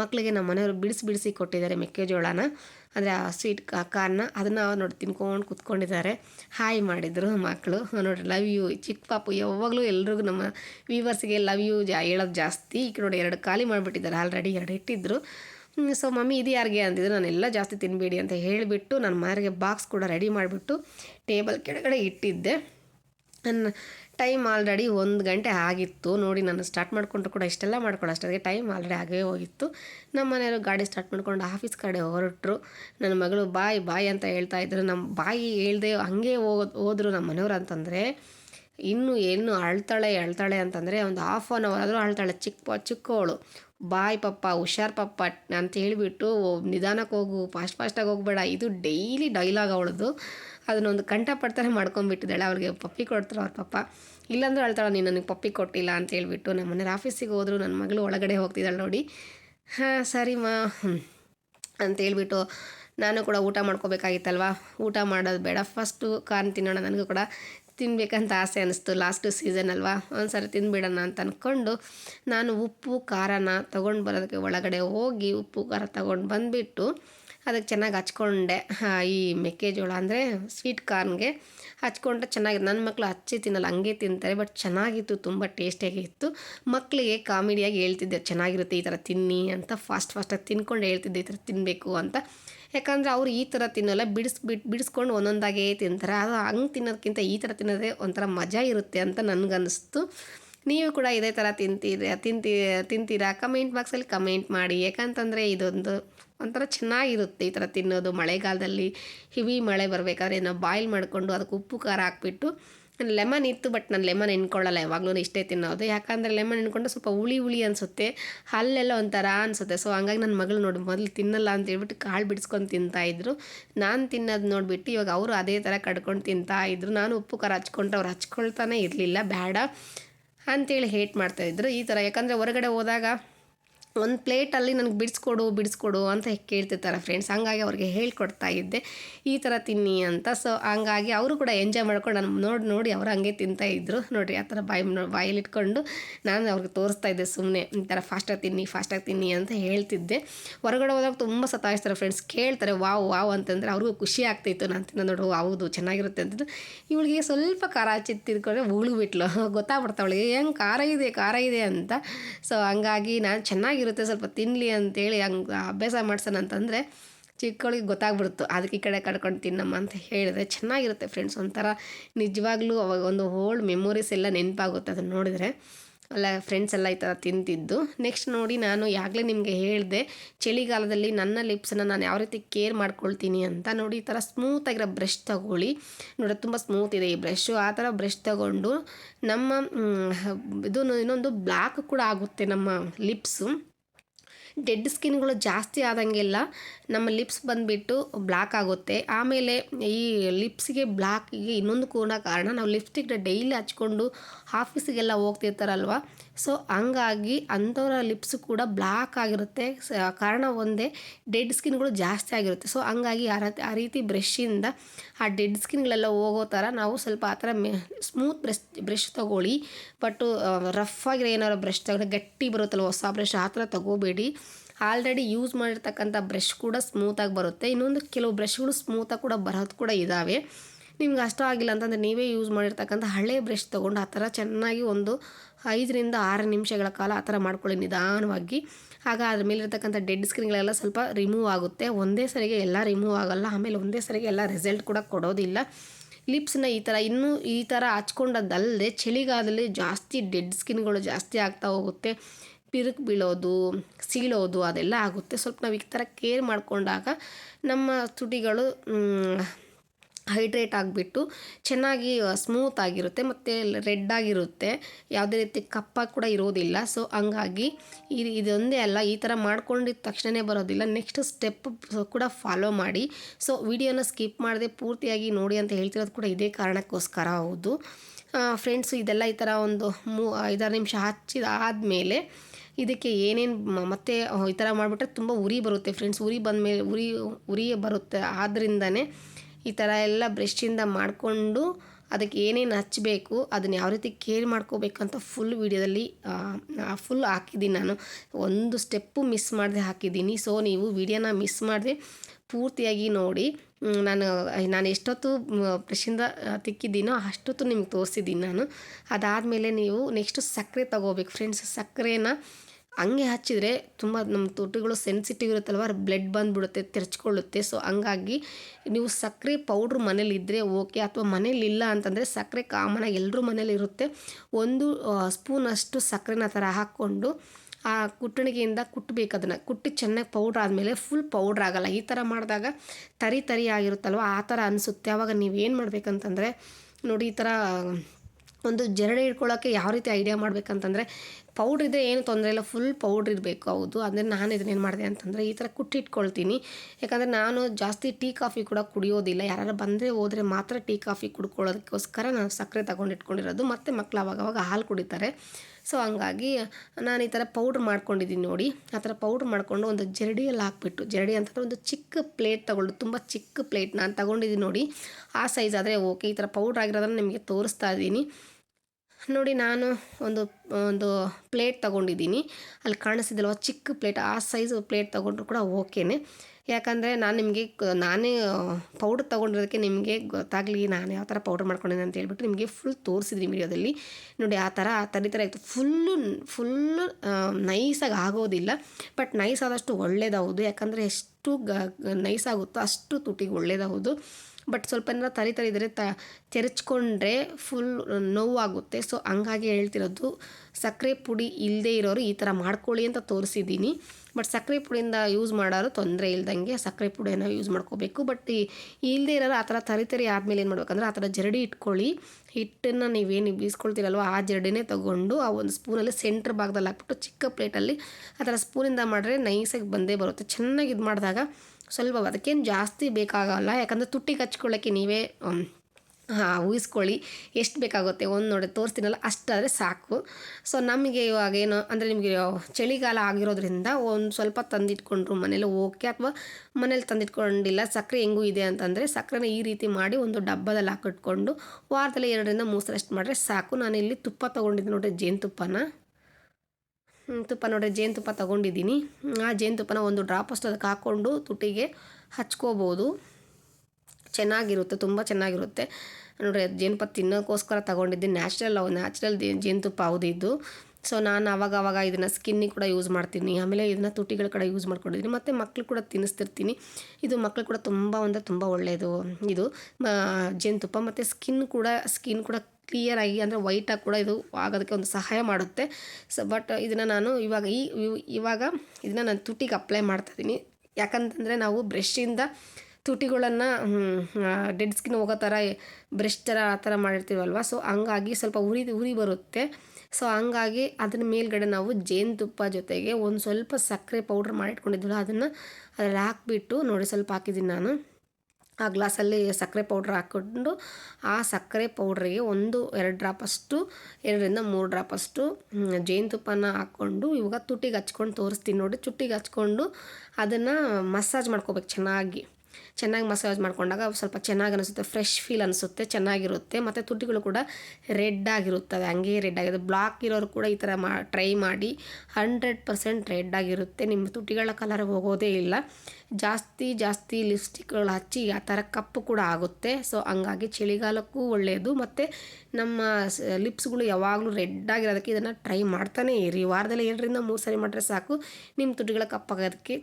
ಮಕ್ಕಳಿಗೆ ನಮ್ಮ ಮನೆಯವರು ಬಿಡಿಸಿ ಬಿಡಿಸಿ ಕೊಟ್ಟಿದ್ದಾರೆ ಮೆಕ್ಕೆಜೋಳನ. ಅಂದರೆ ಆ ಸ್ವೀಟ್ ಕಾರ್ನ ಅದನ್ನು ನೋಡಿ ತಿನ್ಕೊಂಡು ಕುತ್ಕೊಂಡಿದ್ದಾರೆ. ಹಾಯ್ ಮಾಡಿದರು ಮಕ್ಕಳು ನೋಡಿ ಲವ್ ಯು ಚಿಕ್ಕ ಪಾಪು, ಯಾವಾಗಲೂ ಎಲ್ರಿಗೂ ನಮ್ಮ ವೀವರ್ಸ್ಗೆ ಲವ್ ಯು ಜಾ, ಹೇಳೋದು ಜಾಸ್ತಿ. ಈಗ ನೋಡಿ ಎರಡು ಖಾಲಿ ಮಾಡಿಬಿಟ್ಟಿದ್ದಾರೆ ಆಲ್ರೆಡಿ ಎರಡು ಇಟ್ಟಿದ್ದರು ಸೊ ಮಮ್ಮಿ ಇದು ಯಾರಿಗೆ ಅಂತಿದ್ರು ನಾನೆಲ್ಲ ಜಾಸ್ತಿ ತಿನ್ನಬೇಡಿ ಅಂತ ಹೇಳಿಬಿಟ್ಟು ನನ್ನ ಮನೆಗೆ ಬಾಕ್ಸ್ ಕೂಡ ರೆಡಿ ಮಾಡಿಬಿಟ್ಟು ಟೇಬಲ್ ಕೆಳಗಡೆ ಇಟ್ಟಿದ್ದೆ. ನನ್ನ ಟೈಮ್ ಆಲ್ರೆಡಿ ಒಂದು ಗಂಟೆ ಆಗಿತ್ತು. ನೋಡಿ ನಾನು ಸ್ಟಾರ್ಟ್ ಮಾಡಿಕೊಂಡ್ರು ಕೂಡ ಇಷ್ಟೆಲ್ಲ ಮಾಡ್ಕೊಂಡು ಅಷ್ಟೊತ್ತಿಗೆ ಟೈಮ್ ಆಲ್ರೆಡಿ ಆಗೇ ಹೋಗಿತ್ತು. ನಮ್ಮ ಮನೆಯವರು ಗಾಡಿ ಸ್ಟಾರ್ಟ್ ಮಾಡ್ಕೊಂಡು ಆಫೀಸ್ ಕಡೆ ಹೊರಟರು. ನನ್ನ ಮಗಳು ಬಾಯ್ ಬಾಯ್ ಅಂತ ಹೇಳ್ತಾ ಇದ್ದರು ನಮ್ಮ ಬಾಯಿ ಹೇಳ್ದೆ ಹಂಗೆ ಹೋಗೋದು ಹೋದ್ರು ನಮ್ಮ ಮನೆಯವ್ರು ಅಂತಂದರೆ, ಇನ್ನು ಏನು ಅಳ್ತಾಳೆ ಅಳ್ತಾಳೆ ಅಂತಂದರೆ ಒಂದು ಹಾಫ್ ಆನ್ ಅವರ್ ಆದರೂ ಅಳ್ತಾಳೆ. ಚಿಕ್ಕ ಚಿಕ್ಕವಳು ಬಾಯ್ ಪಪ್ಪ, ಹುಷಾರ್ ಪಪ್ಪ ಅಂತ ಹೇಳಿಬಿಟ್ಟು ನಿಧಾನಕ್ಕೆ ಹೋಗು ಫಾಸ್ಟ್ ಫಾಸ್ಟಾಗಿ ಹೋಗಬೇಡ. ಇದು ಡೈಲಿ ಡೈಲಾಗ್ ಅವಳದು. ಅದನ್ನೊಂದು ಕಂಠ ಪಡ್ತಾನೆ ಮಾಡ್ಕೊಂಬಿಟ್ಟಿದ್ದಾಳೆ. ಅವ್ರಿಗೆ ಪಪ್ಪಿ ಕೊಡ್ತಾರೆ ಅವ್ರ ಪಪ್ಪ. ಇಲ್ಲಾಂದ್ರೂ ಅಳ್ತಾಳೆ ನೀನು ನನಗೆ ಪಪ್ಪಿ ಕೊಟ್ಟಿಲ್ಲ ಅಂತ ಹೇಳ್ಬಿಟ್ಟು ನಮ್ಮ ಮನೆ ಆಫೀಸಿಗೆ ಹೋದ್ರು. ನನ್ನ ಮಗಳು ಒಳಗಡೆ ಹೋಗ್ತಿದ್ದಾಳೆ ನೋಡಿ. ಹಾಂ, ಸರಿ ಮಾ ಅಂತ ಹೇಳ್ಬಿಟ್ಟು ನಾನು ಕೂಡ ಊಟ ಮಾಡ್ಕೋಬೇಕಾಗಿತ್ತಲ್ವ? ಊಟ ಮಾಡೋದು ಬೇಡ. ಫಸ್ಟು ಕಾರ್ನ್ ತಿನ್ನೋಣ, ನನಗೂ ಕೂಡ ತಿನ್ನಬೇಕಂತ ಆಸೆ ಅನ್ನಿಸ್ತು ಲಾಸ್ಟ್ ಸೀಸನ್ ಅಲ್ವಾ? ಒಂದು ಸರಿ ತಿಂದುಬಿಡೋಣ ಅಂತ ಅಂದ್ಕೊಂಡು ನಾನು ಉಪ್ಪು, ಖಾರನ ತೊಗೊಂಡು ಬರೋದಕ್ಕೆ ಒಳಗಡೆ ಹೋಗಿ ಉಪ್ಪು, ಖಾರ ತೊಗೊಂಡು ಬಂದುಬಿಟ್ಟು ಅದಕ್ಕೆ ಚೆನ್ನಾಗಿ ಹಚ್ಕೊಂಡೆ. ಈ ಮೆಕ್ಕೆಜೋಳ ಅಂದರೆ ಸ್ವೀಟ್ ಕಾರ್ನ್ಗೆ ಹಚ್ಕೊಂಡ್ರೆ ಚೆನ್ನಾಗಿದೆ ನನ್ನ ಮಕ್ಕಳು ಹಚ್ಚಿ ತಿನ್ನಲ್ಲ, ಹಂಗೆ ತಿಂತಾರೆ ಬಟ್ ಚೆನ್ನಾಗಿತ್ತು, ತುಂಬ ಟೇಸ್ಟಿಯಾಗಿ ಇತ್ತು ಮಕ್ಕಳಿಗೆ ಕಾಮಿಡಿಯಾಗಿ ಹೇಳ್ತಿದ್ದೆ, ಚೆನ್ನಾಗಿರುತ್ತೆ ಈ ಥರ ತಿನ್ನಿ ಅಂತ ಫಾಸ್ಟ್ ಫಾಸ್ಟಾಗಿ ತಿನ್ಕೊಂಡು ಹೇಳ್ತಿದ್ದೆ, ಈ ಥರ ತಿನ್ನಬೇಕು ಅಂತ. ಯಾಕಂದರೆ ಅವರು ಈ ಥರ ತಿನ್ನೋಲ್ಲ ಬಿಡಿಸ್ಬಿಟ್ಟು ಬಿಡಿಸ್ಕೊಂಡು ಒಂದೊಂದಾಗೇ ತಿಂತಾರೆ. ಅದು ಹಂಗೆ ತಿನ್ನೋದಕ್ಕಿಂತ ಈ ಥರ ತಿನ್ನೋದೇ ಒಂಥರ ಮಜಾ ಇರುತ್ತೆ ಅಂತ ನನಗನ್ನಿಸ್ತು. ನೀವು ಕೂಡ ಇದೇ ಥರ ತಿಂತೀರ, ತಿಂತೀ, ತಿಂತೀರಾ? ಕಮೆಂಟ್ ಬಾಕ್ಸಲ್ಲಿ ಕಮೆಂಟ್ ಮಾಡಿ. ಯಾಕಂತಂದರೆ ಇದೊಂದು ಒಂಥರ ಚೆನ್ನಾಗಿರುತ್ತೆ ಈ ಥರ ತಿನ್ನೋದು. ಮಳೆಗಾಲದಲ್ಲಿ ಹಿವಿ ಮಳೆ ಬರಬೇಕಾದ್ರೆ ನಾವು ಬಾಯ್ಲ್ ಮಾಡಿಕೊಂಡು ಅದಕ್ಕೆ ಉಪ್ಪು, ಖಾರ ಹಾಕ್ಬಿಟ್ಟು ಲೆಮನ್ ಇತ್ತು ಬಟ್ ನಾನು ಲೆಮನ್ ಎಣ್ಕೊಳ್ಳಲ್ಲ, ಯಾವಾಗಲೂ ಇಷ್ಟೇ ತಿನ್ನೋದು. ಯಾಕಂದರೆ ಲೆಮನ್ ಎಣ್ಕೊಂಡು ಸ್ವಲ್ಪ ಹುಳಿ ಹುಳಿ ಅನಿಸುತ್ತೆ. ಹಲ್ಲೆಲ್ಲ ಒಂಥರ ಅನಿಸುತ್ತೆ. ಸೊ ಹಂಗಾಗಿ ನನ್ನ ಮಗಳು ನೋಡಿ, ಮೊದಲು ತಿನ್ನಲ್ಲ ಅಂತ ಹೇಳ್ಬಿಟ್ಟು ಕಾಳು ಬಿಡಿಸ್ಕೊಂಡು ತಿಂತಾಯಿದ್ರು ನಾನು ತಿನ್ನೋದು ನೋಡಿಬಿಟ್ಟು ಇವಾಗ ಅವರು ಅದೇ ಥರ ಕಡ್ಕೊಂಡು ತಿಂತಾಯಿದ್ರು ನಾನು ಉಪ್ಪು, ಖಾರ ಹಚ್ಕೊಂಡ್ರೆ ಅವ್ರು ಹಚ್ಕೊಳ್ತಾನೆ ಇರಲಿಲ್ಲ, ಬೇಡ ಅಂತೇಳಿ ಹೇಟ್ ಮಾಡ್ತಾಯಿದ್ರು ಈ ಥರ. ಯಾಕಂದರೆ ಹೊರಗಡೆ ಹೋದಾಗ ಒಂದು ಪ್ಲೇಟಲ್ಲಿ ನನಗೆ ಬಿಡಿಸ್ಕೊಡು ಬಿಡಿಸ್ಕೊಡು ಅಂತ ಕೇಳ್ತಿರ್ತಾರೆ ಫ್ರೆಂಡ್ಸ್ ಹಂಗಾಗಿ ಅವ್ರಿಗೆ ಹೇಳ್ಕೊಡ್ತಾ ಇದ್ದೆ. ಈ ಥರ ತಿನ್ನಿ ಅಂತ. ಸೊ ಹಂಗಾಗಿ ಅವರು ಕೂಡ ಎಂಜಾಯ್ ಮಾಡ್ಕೊಂಡು ನಾನು ನೋಡಿ ನೋಡಿ ಅವರು ಹಂಗೆ ತಿಂತಾಯಿದ್ರು ನೋಡಿರಿ, ಆ ಥರ ಬಾಯಿ, ಬಾಯಲ್ಲಿ ಇಟ್ಕೊಂಡು ನಾನು ಅವ್ರಿಗೆ ತೋರಿಸ್ತಾ ಇದ್ದೆ ಸುಮ್ಮನೆ ಈ ಥರ ಫಾಸ್ಟಾಗಿ ತಿನ್ನಿ ಫಾಸ್ಟಾಗಿ ತಿನ್ನಿ ಅಂತ ಹೇಳ್ತಿದ್ದೆ. ಹೊರಗಡೆ ಹೋದಾಗ ತುಂಬ ಸತಾಯಿಸ್ತಾರೆ ಫ್ರೆಂಡ್ಸ್ ಕೇಳ್ತಾರೆ, ವಾವ್ ವಾವ್ ಅಂತಂದರೆ ಅವ್ರಿಗೂ ಖುಷಿ ಆಗ್ತಾಯಿತ್ತು ನಾನು ತಿನ್ನೋ ನೋಡು ಹೌದು, ಚೆನ್ನಾಗಿರುತ್ತೆ ಅಂತ ಇವಳಿಗೆ ಸ್ವಲ್ಪ ಖಾರ ಹಚ್ಚಿ ತಿರ್ಕೊಂಡ್ರೆ ಉಳುಬಿಟ್ಲು. ಗೊತ್ತಾಗ್ಬಿಡ್ತಾವಳಿಗೆ ಹೆಂಗೆ ಖಾರ ಇದೆ ಖಾರ ಇದೆ ಅಂತ. ಸೊ ಹಂಗಾಗಿ ನಾನು ಚೆನ್ನಾಗಿ ಚೆನ್ನಾಗಿರುತ್ತೆ, ಸ್ವಲ್ಪ ತಿನ್ನಲಿ ಅಂತೇಳಿ ಹಂಗೆ ಅಭ್ಯಾಸ ಮಾಡ್ಸೋಣ ಅಂತಂದರೆ ಚಿಕ್ಕವಳಿಗೆ ಗೊತ್ತಾಗ್ಬಿಡ್ತು ಅದಕ್ಕೆ ಈ ಕಡೆ ಕಡ್ಕೊಂಡು ತಿನ್ನಮ್ಮ ಅಂತ ಹೇಳಿದ್ರೆ ಚೆನ್ನಾಗಿರುತ್ತೆ ಫ್ರೆಂಡ್ಸ್ ಒಂಥರ ನಿಜವಾಗ್ಲೂ ಅವಾಗ ಒಂದು ಓಲ್ಡ್ ಮೆಮೊರೀಸ್ ಎಲ್ಲ ನೆನಪಾಗುತ್ತೆ ಅದನ್ನು ನೋಡಿದರೆ. ಅಲ್ಲ ಫ್ರೆಂಡ್ಸ್ ಎಲ್ಲ ಈ ಥರ ತಿಂತಿದ್ದು. ನೆಕ್ಸ್ಟ್ ನೋಡಿ ನಾನು ಯಾಗಲೇ ನಿಮಗೆ ಹೇಳಿದೆ, ಚಳಿಗಾಲದಲ್ಲಿ ನನ್ನ ಲಿಪ್ಸನ್ನು ನಾನು ಯಾವ ರೀತಿ ಕೇರ್ ಮಾಡ್ಕೊಳ್ತೀನಿ ಅಂತ ನೋಡಿ ಈ ಥರ ಸ್ಮೂತಾಗಿರೋ ಬ್ರಷ್ ತಗೊಳ್ಳಿ. ನೋಡಿ ತುಂಬ ಸ್ಮೂತ್ ಇದೆ ಈ ಬ್ರಷ್ಷು ಆ ಥರ ಬ್ರಷ್ ತಗೊಂಡು ನಮ್ಮ ಇದು ಇನ್ನೊಂದು ಬ್ಲ್ಯಾಕ್ ಕೂಡ ಆಗುತ್ತೆ ನಮ್ಮ ಲಿಪ್ಸು ಡೆಡ್ ಸ್ಕಿನ್ಗಳು ಜಾಸ್ತಿ ಆದಂಗೆಲ್ಲ ನಮ್ಮ ಲಿಪ್ಸ್ ಬಂದುಬಿಟ್ಟು ಬ್ಲ್ಯಾಕ್ ಆಗುತ್ತೆ. ಆಮೇಲೆ ಈ ಲಿಪ್ಸ್ಗೆ ಬ್ಲ್ಯಾಕಿಗೆ ಇನ್ನೊಂದು ಕೂಡ ಕಾರಣ ನಾವು ಲಿಪ್ಸ್ಟಿಕ್ನ ಡೈಲಿ ಹಚ್ಕೊಂಡು ಆಫೀಸಿಗೆಲ್ಲ ಹೋಗ್ತಿರ್ತಾರಲ್ವ? ಸೊ ಹಂಗಾಗಿ ಅಂಥವ್ರ ಲಿಪ್ಸ್ ಕೂಡ ಬ್ಲ್ಯಾಕ್ ಆಗಿರುತ್ತೆ. ಕಾರಣ ಒಂದೇ ಡೆಡ್ ಸ್ಕಿನ್ಗಳು ಜಾಸ್ತಿ ಆಗಿರುತ್ತೆ. ಸೊ ಹಂಗಾಗಿ ಆ ರೀತಿ ಆ ರೀತಿ ಬ್ರಷಿಂದ ಆ ಡೆಡ್ ಸ್ಕಿನ್ಗಳೆಲ್ಲ ಹೋಗೋ ಥರ ನಾವು ಸ್ವಲ್ಪ ಆ ಥರ ಮೆ ಸ್ಮೂತ್ ಬ್ರಷ್ ಬ್ರಷ್ ತೊಗೊಳ್ಳಿ. ಬಟ್ಟು ರಫ್ ಆಗಿರೋ ಏನಾದ್ರು ಬ್ರಷ್ ತಗೊಂಡ್ರೆ ಗಟ್ಟಿ ಬರುತ್ತಲ್ಲ ಹೊಸ ಬ್ರಷ್ ಆ ಥರ ತೊಗೋಬೇಡಿ. ಆಲ್ರೆಡಿ ಯೂಸ್ ಮಾಡಿರ್ತಕ್ಕಂಥ ಬ್ರಷ್ ಕೂಡ ಸ್ಮೂತಾಗಿ ಬರುತ್ತೆ. ಇನ್ನೊಂದು ಕೆಲವು ಬ್ರಷ್ಗಳು ಸ್ಮೂತಾಗಿ ಕೂಡ ಬರೋದು ಕೂಡ ಇದ್ದಾವೆ ನಿಮ್ಗೆ ಅಷ್ಟ ಆಗಿಲ್ಲ ಅಂತಂದರೆ ನೀವೇ ಯೂಸ್ ಮಾಡಿರ್ತಕ್ಕಂಥ ಹಳೆ ಬ್ರಷ್ ತೊಗೊಂಡು ಆ ಥರ ಚೆನ್ನಾಗಿ ಒಂದು ಐದರಿಂದ ಆರು ನಿಮಿಷಗಳ ಕಾಲ ಆ ಥರ ಮಾಡ್ಕೊಳ್ಳಿ ನಿಧಾನವಾಗಿ. ಆಗ ಅದ್ರ ಮೇಲಿರ್ತಕ್ಕಂಥ ಡೆಡ್ ಸ್ಕ್ರೀನ್ಗಳೆಲ್ಲ ಸ್ವಲ್ಪ ರಿಮೂವ್ ಆಗುತ್ತೆ. ಒಂದೇ ಸರಿಗೆ ಎಲ್ಲ ರಿಮೂವ್ ಆಗೋಲ್ಲ. ಆಮೇಲೆ ಒಂದೇ ಸರಿಗೆ ಎಲ್ಲ ರಿಸಲ್ಟ್ ಕೂಡ ಕೊಡೋದಿಲ್ಲ. ಲಿಪ್ಸ್ನ ಈ ಥರ ಇನ್ನೂ ಈ ಥರ ಹಚ್ಕೊಂಡದ್ದಲ್ಲದೆ ಚಳಿಗಾಲದಲ್ಲಿ ಜಾಸ್ತಿ ಡೆಡ್ ಸ್ಕಿನ್ಗಳು ಜಾಸ್ತಿ ಆಗ್ತಾ ಹೋಗುತ್ತೆ. ಪಿರುಕ್ ಬೀಳೋದು, ಸೀಳೋದು ಅದೆಲ್ಲ ಆಗುತ್ತೆ. ಸ್ವಲ್ಪ ನಾವು ಈ ಥರ ಕೇರ್ ಮಾಡಿಕೊಂಡಾಗ ನಮ್ಮ ತುಟಿಗಳು ಹೈಡ್ರೇಟ್ ಆಗಿಬಿಟ್ಟು ಚೆನ್ನಾಗಿ ಸ್ಮೂತ್ ಆಗಿರುತ್ತೆ ಮತ್ತು ರೆಡ್ ಆಗಿರುತ್ತೆ. ಯಾವುದೇ ರೀತಿ ಕಪ್ಪ ಕೂಡ ಇರೋದಿಲ್ಲ. ಸೊ, ಹಂಗಾಗಿ ಇದು ಇದೊಂದೇ ಅಲ್ಲ, ಈ ಥರ ಮಾಡ್ಕೊಂಡಿದ್ದ ತಕ್ಷಣವೇ ಬರೋದಿಲ್ಲ. ನೆಕ್ಸ್ಟ್ ಸ್ಟೆಪ್ ಕೂಡ ಫಾಲೋ ಮಾಡಿ. ಸೊ, ವಿಡಿಯೋನ ಸ್ಕಿಪ್ ಮಾಡದೆ ಪೂರ್ತಿಯಾಗಿ ನೋಡಿ ಅಂತ ಹೇಳ್ತಿರೋದು ಕೂಡ ಇದೇ ಕಾರಣಕ್ಕೋಸ್ಕರ ಹೌದು. ಫ್ರೆಂಡ್ಸು, ಇದೆಲ್ಲ ಈ ಥರ ಒಂದು ಮೂ, ಐದಾರು ನಿಮಿಷ ಹಚ್ಚಿದ ಆದಮೇಲೆ ಇದಕ್ಕೆ ಏನೇನು ಮತ್ತೆ ಈ ಥರ ಮಾಡಿಬಿಟ್ರೆ ತುಂಬ ಉರಿ ಬರುತ್ತೆ. ಫ್ರೆಂಡ್ಸ್, ಉರಿ ಬಂದಮೇಲೆ, ಉರಿ ಉರಿ ಬರುತ್ತೆ. ಆದ್ದರಿಂದನೇ ಈ ಥರ ಎಲ್ಲ ಬ್ರಷಿಂದ ಮಾಡಿಕೊಂಡು ಅದಕ್ಕೆ ಏನೇನು ಹಚ್ಚಬೇಕು ಅದನ್ನು ಯಾವ ರೀತಿ ಕೇರ್ ಮಾಡ್ಕೋಬೇಕಂತ ಫುಲ್ ವೀಡಿಯೋದಲ್ಲಿ ಫುಲ್ ಹಾಕಿದ್ದೀನಿ ನಾನು. ಒಂದು ಸ್ಟೆಪ್ಪು ಮಿಸ್ ಮಾಡದೆ ಹಾಕಿದ್ದೀನಿ. ಸೊ ನೀವು ವಿಡಿಯೋನ ಮಿಸ್ ಮಾಡದೆ ಪೂರ್ತಿಯಾಗಿ ನೋಡಿ. ನಾನು ನಾನು ಎಷ್ಟೊತ್ತು ಬ್ರಷಿಂದ ತಿಕ್ಕಿದ್ದೀನೋ ಅಷ್ಟೊತ್ತು ನಿಮ್ಗೆ ತೋರಿಸಿದ್ದೀನಿ ನಾನು. ಅದಾದಮೇಲೆ ನೀವು ನೆಕ್ಸ್ಟು ಸಕ್ಕರೆ ತಗೋಬೇಕು. ಫ್ರೆಂಡ್ಸ್ ಸಕ್ಕರೆನ ಹಂಗೆ ಹಚ್ಚಿದರೆ ತುಂಬ ನಮ್ಮ ತುಟಿಗಳು ಸೆನ್ಸಿಟಿವ್ ಇರುತ್ತಲ್ವ? ಬ್ಲಡ್ ಬಂದುಬಿಡುತ್ತೆ, ತೆರೆಚ್ಕೊಳ್ಳುತ್ತೆ. ಸೊ ಹಂಗಾಗಿ ನೀವು ಸಕ್ಕರೆ ಪೌಡ್ರ್ ಮನೇಲಿ ಇದ್ದರೆ ಓಕೆ ಅಥವಾ ಮನೇಲಿ ಇಲ್ಲ ಅಂತಂದರೆ ಸಕ್ಕರೆ ಕಾಮನಾಗಿ ಎಲ್ಲರೂ ಮನೇಲಿ ಇರುತ್ತೆ. ಒಂದು ಸ್ಪೂನಷ್ಟು ಸಕ್ಕರೆನ ಥರ ಹಾಕ್ಕೊಂಡು, ಆ ಕುಟ್ಟಣಿಗೆಯಿಂದ ಕುಟ್ಟಬೇಕು ಅದನ್ನು. ಕುಟ್ಟಿ ಚೆನ್ನಾಗಿ ಪೌಡ್ರ್ ಆದಮೇಲೆ ಫುಲ್ ಪೌಡ್ರ್ ಆಗಲ್ಲ. ಈ ಥರ ಮಾಡಿದಾಗ ತರಿ ತರಿ ಆಗಿರುತ್ತಲ್ವ? ಆ ಥರ ಅನಿಸುತ್ತೆ. ಆವಾಗ ನೀವೇನು ಮಾಡಬೇಕಂತಂದರೆ, ನೋಡಿ ಈ ಥರ ಒಂದು ಜರಡೆ ಇಟ್ಕೊಳ್ಳೋಕ್ಕೆ ಯಾವ ರೀತಿ ಐಡಿಯಾ ಮಾಡಬೇಕಂತಂದರೆ ಪೌಡ್ರ್ ಇದ್ದರೆ ಏನು ತೊಂದರೆ ಇಲ್ಲ ಫುಲ್ ಪೌಡ್ರ್ ಇರಬೇಕು, ಹೌದು. ಅಂದರೆ ನಾನು ಇದನ್ನೇನು ಮಾಡಿದೆ ಅಂತಂದರೆ ಈ ಥರ ಕುಟ್ಟಿಟ್ಕೊಳ್ತೀನಿ ಯಾಕಂದರೆ ನಾನು ಜಾಸ್ತಿ ಟೀ, ಕಾಫಿ ಕೂಡ ಕುಡಿಯೋದಿಲ್ಲ. ಯಾರು ಬಂದರೆ ಹೋದರೆ ಮಾತ್ರ ಟೀ, ಕಾಫಿ ಕುಡ್ಕೊಳ್ಳೋದಕ್ಕೋಸ್ಕರ ನಾನು ಸಕ್ಕರೆ ತಗೊಂಡು ಇಟ್ಕೊಂಡಿರೋದು. ಮತ್ತು ಮಕ್ಕಳು ಅವಾಗವಾಗ ಹಾಲು ಕುಡಿತಾರೆ. ಸೊ ಹಂಗಾಗಿ ನಾನು ಈ ಥರ ಪೌಡ್ರ್ ಮಾಡ್ಕೊಂಡಿದ್ದೀನಿ ನೋಡಿ. ಆ ಥರ ಪೌಡ್ರ್ ಮಾಡಿಕೊಂಡು ಒಂದು ಜರಡಿಯಲ್ಲಿ ಹಾಕ್ಬಿಟ್ಟು, ಜರಡಿ ಅಂತಂದರೆ ಒಂದು ಚಿಕ್ಕ ಪ್ಲೇಟ್ ತಗೊಂಡು ತುಂಬ ಚಿಕ್ಕ ಪ್ಲೇಟ್ ನಾನು ತಗೊಂಡಿದ್ದೀನಿ ನೋಡಿ. ಆ ಸೈಜ್ ಆದರೆ ಓಕೆ ಈ ಥರ ಪೌಡ್ರ್ ಆಗಿರೋದನ್ನು ನಿಮಗೆ ತೋರಿಸ್ತಾ ಇದ್ದೀನಿ. ನೋಡಿ ನಾನು ಒಂದು ಒಂದು ಪ್ಲೇಟ್ ತೊಗೊಂಡಿದ್ದೀನಿ. ಅಲ್ಲಿ ಕಾಣಿಸ್ತಿದ್ದಲ್ವ ಚಿಕ್ಕ ಪ್ಲೇಟ್ ಆ ಸೈಜ್ ಪ್ಲೇಟ್ ತೊಗೊಂಡ್ರು ಕೂಡ ಓಕೆನೆ. ಯಾಕಂದರೆ ನಾನು ನಿಮಗೆ ನಾನೇ ಪೌಡ್ರ್ ತೊಗೊಂಡಿರೋದಕ್ಕೆ ನಿಮಗೆ ಗೊತ್ತಾಗಲಿ ನಾನು ಯಾವ ಥರ ಪೌಡ್ರ್ ಮಾಡ್ಕೊಂಡಿದ್ದೆ ಅಂತ ಹೇಳ್ಬಿಟ್ಟು ನಿಮಗೆ ಫುಲ್ ತೋರಿಸಿದ್ರಿ ವಿಡಿಯೋದಲ್ಲಿ. ನೋಡಿ ಆ ಥರ ಆ ಥರ ಈ ಥರ ಇತ್ತು. ಫುಲ್ಲು ಫುಲ್ಲು ನೈಸಾಗಿ ಆಗೋದಿಲ್ಲ. ಬಟ್ ನೈಸ್ ಆದಷ್ಟು ಒಳ್ಳೇದೌದು ಯಾಕಂದರೆ ಎಷ್ಟು ಗ ನೈಸ್ ಆಗುತ್ತೋ ಅಷ್ಟು ತುಟಿಗೆ ಒಳ್ಳೇದೌದು ಬಟ್ ಸ್ವಲ್ಪ ಏನಾರ ತಲೆ ಇದ್ದರೆ ತ, ತೆರೆಚ್ಕೊಂಡ್ರೆ ಫುಲ್ ನೋವಾಗುತ್ತೆ. ಸೊ ಹಂಗಾಗಿ ಹೇಳ್ತಿರೋದು, ಸಕ್ಕರೆ ಪುಡಿ ಇಲ್ಲದೇ ಇರೋರು ಈ ಥರ ಮಾಡ್ಕೊಳ್ಳಿ ಅಂತ ತೋರಿಸಿದ್ದೀನಿ. ಬಟ್ ಸಕ್ಕರೆ ಪುಡಿಯಿಂದ ಯೂಸ್ ಮಾಡೋರು ತೊಂದರೆ ಇಲ್ದಂಗೆ ಸಕ್ಕರೆ ಪುಡಿಯನ್ನು ಯೂಸ್ ಮಾಡ್ಕೋಬೇಕು. ಬಟ್ ಈ ಇಲ್ಲದೇ ಇರೋರು ಆ ಥರ ತರಿ ತರಿ ಆದಮೇಲೆ ಏನು ಮಾಡ್ಬೇಕಂದ್ರೆ ಆ ಥರ ಜರಡಿ ಇಟ್ಕೊಳ್ಳಿ. ಹಿಟ್ಟನ್ನು ನೀವೇನು ಬೀಸ್ಕೊಳ್ತೀರಲ್ವ ಆ ಜರಡಿನೇ ತೊಗೊಂಡು ಆ ಒಂದು ಸ್ಪೂನಲ್ಲಿ ಸೆಂಟ್ರ್ ಭಾಗದಲ್ಲಿ ಹಾಕ್ಬಿಟ್ಟು ಚಿಕ್ಕ ಪ್ಲೇಟಲ್ಲಿ ಆ ಥರ ಸ್ಪೂನಿಂದ ಮಾಡಿದ್ರೆ ನೈಸಾಗಿ ಬಂದೇ ಬರುತ್ತೆ. ಚೆನ್ನಾಗಿ ಇದು ಮಾಡಿದಾಗ ಸ್ವಲ್ಪ ಅದಕ್ಕೇನು ಜಾಸ್ತಿ ಬೇಕಾಗಲ್ಲ. ಯಾಕಂದರೆ ತುಟ್ಟಿಗೆ ಹಚ್ಕೊಳ್ಳೋಕ್ಕೆ ನೀವೇ ಹಾಂ ಊಹಿಸ್ಕೊಳ್ಳಿ ಎಷ್ಟು ಬೇಕಾಗುತ್ತೆ ಒಂದು ನೋಡಿ ತೋರಿಸ್ತೀನಲ್ಲ, ಅಷ್ಟಾದರೆ ಸಾಕು. ಸೊ ನಮಗೆ ಇವಾಗ ಏನು, ಅಂದರೆ ನಿಮಗೆ ಚಳಿಗಾಲ ಆಗಿರೋದ್ರಿಂದ ಒಂದು ಸ್ವಲ್ಪ ತಂದಿಟ್ಕೊಂಡ್ರು ಮನೇಲಿ ಓಕೆ, ಅಥವಾ ಮನೇಲಿ ತಂದಿಟ್ಕೊಂಡಿಲ್ಲ ಸಕ್ಕರೆ ಹೆಂಗೂ ಇದೆ ಅಂತಂದರೆ ಸಕ್ಕರೆನ ಈ ರೀತಿ ಮಾಡಿ ಒಂದು ಡಬ್ಬದಲ್ಲಿ ಹಾಕಿಟ್ಕೊಂಡು ವಾರದಲ್ಲಿ ಎರಡರಿಂದ ಮೂರು ಸಲ ಅಷ್ಟು ಮಾಡಿದ್ರೆ ಸಾಕು. ನಾನು ಇಲ್ಲಿ ತುಪ್ಪ ತೊಗೊಂಡಿದ್ದೆ ನೋಡಿರಿ, ಜೇನುತುಪ್ಪನ. ತುಪ್ಪ ನೋಡಿರಿ ಜೇನುತುಪ್ಪ ತೊಗೊಂಡಿದ್ದೀನಿ. ಆ ಜೇನುತುಪ್ಪನ ಒಂದು ಡ್ರಾಪ್ ಅಷ್ಟು ಅದಕ್ಕೆ ಹಾಕ್ಕೊಂಡು ತುಟಿಗೆ ಹಚ್ಕೋಬೋದು. ಚೆನ್ನಾಗಿರುತ್ತೆ, ತುಂಬ ಚೆನ್ನಾಗಿರುತ್ತೆ. ನೋಡಿರಿ ಜೇನುತುಪ್ಪ ತಿನ್ನೋಕ್ಕೋಸ್ಕರ ತಗೊಂಡಿದ್ದೀನಿ ನ್ಯಾಚುರಲ್ ಅವು ನ್ಯಾಚುರಲ್ ಜೇನುತುಪ್ಪ ಹೌದಿದ್ದು ಸೊ ನಾನು ಅವಾಗ ಅವಾಗ ಇದನ್ನು ಸ್ಕಿನ್ನಿಗೆ ಕೂಡ ಯೂಸ್ ಮಾಡ್ತೀನಿ. ಆಮೇಲೆ ಇದನ್ನು ತುಟಿಗಳ ಕಡೆ ಯೂಸ್ ಮಾಡ್ಕೊಂಡಿದ್ದೀನಿ. ಮತ್ತು ಮಕ್ಕಳು ಕೂಡ ತಿನ್ನಿಸ್ತಿರ್ತೀನಿ. ಇದು ಮಕ್ಕಳು ಕೂಡ ತುಂಬ ಅಂದರೆ ತುಂಬ ಒಳ್ಳೆಯದು ಇದು ಜೇನುತುಪ್ಪ ಮತ್ತು ಸ್ಕಿನ್ ಕೂಡ ಸ್ಕಿನ್ ಕೂಡ ಕ್ಲಿಯರಾಗಿ ಅಂದರೆ ವೈಟಾಗಿ ಕೂಡ ಇದು ಆಗೋದಕ್ಕೆ ಒಂದು ಸಹಾಯ ಮಾಡುತ್ತೆ. ಸೊ ಬಟ್ ಇದನ್ನು ನಾನು ಇವಾಗ ಈ ಇವ್- ಇವಾಗ ಇದನ್ನು ನಾನು ತುಟಿಗೆ ಅಪ್ಲೈ ಮಾಡ್ತಾಯಿದ್ದೀನಿ ಯಾಕಂತಂದರೆ ನಾವು ಬ್ರಷಿಂದ ತುಟಿಗಳನ್ನು ಡೆಡ್ ಸ್ಕಿನ್ ಹೋಗೋ ಥರ, ಬ್ರಷ್ ಥರ ಆ ಥರ ಮಾಡಿರ್ತೀವಲ್ವ? ಸೊ ಹಂಗಾಗಿ ಸ್ವಲ್ಪ ಉರಿ ಉರಿ ಬರುತ್ತೆ. ಸೊ ಹಂಗಾಗಿ ಅದ್ರ ಮೇಲ್ಗಡೆ ನಾವು ಜೇನುತುಪ್ಪ ಜೊತೆಗೆ ಒಂದು ಸ್ವಲ್ಪ ಸಕ್ಕರೆ ಪೌಡ್ರ್ ಮಾಡಿಟ್ಕೊಂಡಿದ್ವಲ್ಲ, ಅದನ್ನು ಅದ್ರಲ್ಲಿ ಹಾಕ್ಬಿಟ್ಟು ನೋಡಿ, ಸ್ವಲ್ಪ ಹಾಕಿದ್ದೀನಿ ನಾನು. ಆ ಗ್ಲಾಸಲ್ಲಿ ಸಕ್ಕರೆ ಪೌಡ್ರ್ ಹಾಕ್ಕೊಂಡು ಆ ಸಕ್ಕರೆ ಪೌಡ್ರಿಗೆ ಒಂದು, ಎರಡು ಡ್ರಾಪಷ್ಟು ಎರಡರಿಂದ ಮೂರು ಡ್ರಾಪಷ್ಟು ಅಷ್ಟು ಜೇನುತುಪ್ಪನ ಹಾಕ್ಕೊಂಡು ಇವಾಗ ತುಟಿಗೆ ಹಚ್ಕೊಂಡು ತೋರಿಸ್ತೀನಿ ನೋಡಿ. ತುಟಿಗೆ ಹಚ್ಕೊಂಡು ಅದನ್ನು ಮಸಾಜ್ ಮಾಡ್ಕೋಬೇಕು ಚೆನ್ನಾಗಿ. ಚೆನ್ನಾಗಿ ಮಸಾಜ್ ಮಾಡ್ಕೊಂಡಾಗ ಸ್ವಲ್ಪ ಚೆನ್ನಾಗಿ ಅನಿಸುತ್ತೆ ಫ್ರೆಶ್ ಫೀಲ್ ಅನಿಸುತ್ತೆ, ಚೆನ್ನಾಗಿರುತ್ತೆ. ಮತ್ತು ತುಟಿಗಳು ಕೂಡ ರೆಡ್ ಆಗಿರುತ್ತವೆ, ಹಂಗೆ ರೆಡ್ ಆಗಿದೆ ಬ್ಲಾಕ್ ಇರೋರು ಕೂಡ ಈ ಥರ ಮಾ ಟ್ರೈ ಮಾಡಿ ಹಂಡ್ರೆಡ್ ಪರ್ಸೆಂಟ್ ರೆಡ್ ಆಗಿರುತ್ತೆ. ನಿಮ್ಮ ತುಟಿಗಳ ಕಲರ್ ಹೋಗೋದೇ ಇಲ್ಲ. ಜಾಸ್ತಿ ಜಾಸ್ತಿ ಲಿಪ್ಸ್ಟಿಕ್ಗಳು ಹಚ್ಚಿ ಆ ಥರ ಕಪ್ಪು ಕೂಡ ಆಗುತ್ತೆ. ಸೊ ಹಂಗಾಗಿ ಚಳಿಗಾಲಕ್ಕೂ ಒಳ್ಳೆಯದು ಮತ್ತು ನಮ್ಮ ಲಿಪ್ಸ್ಗಳು ಯಾವಾಗಲೂ ರೆಡ್ ಆಗಿರೋದಕ್ಕೆ ಇದನ್ನು ಟ್ರೈ ಮಾಡ್ತಾನೆ ಇರಿ. ವಾರದಲ್ಲಿ ಎರಡರಿಂದ ಮೂರು ಸರಿ ಮಾಡಿದ್ರೆ ಸಾಕು. ನಿಮ್ಮ ತುಟಿಗಳ ಕಪ್ಪಾಗೋದಕ್ಕೆ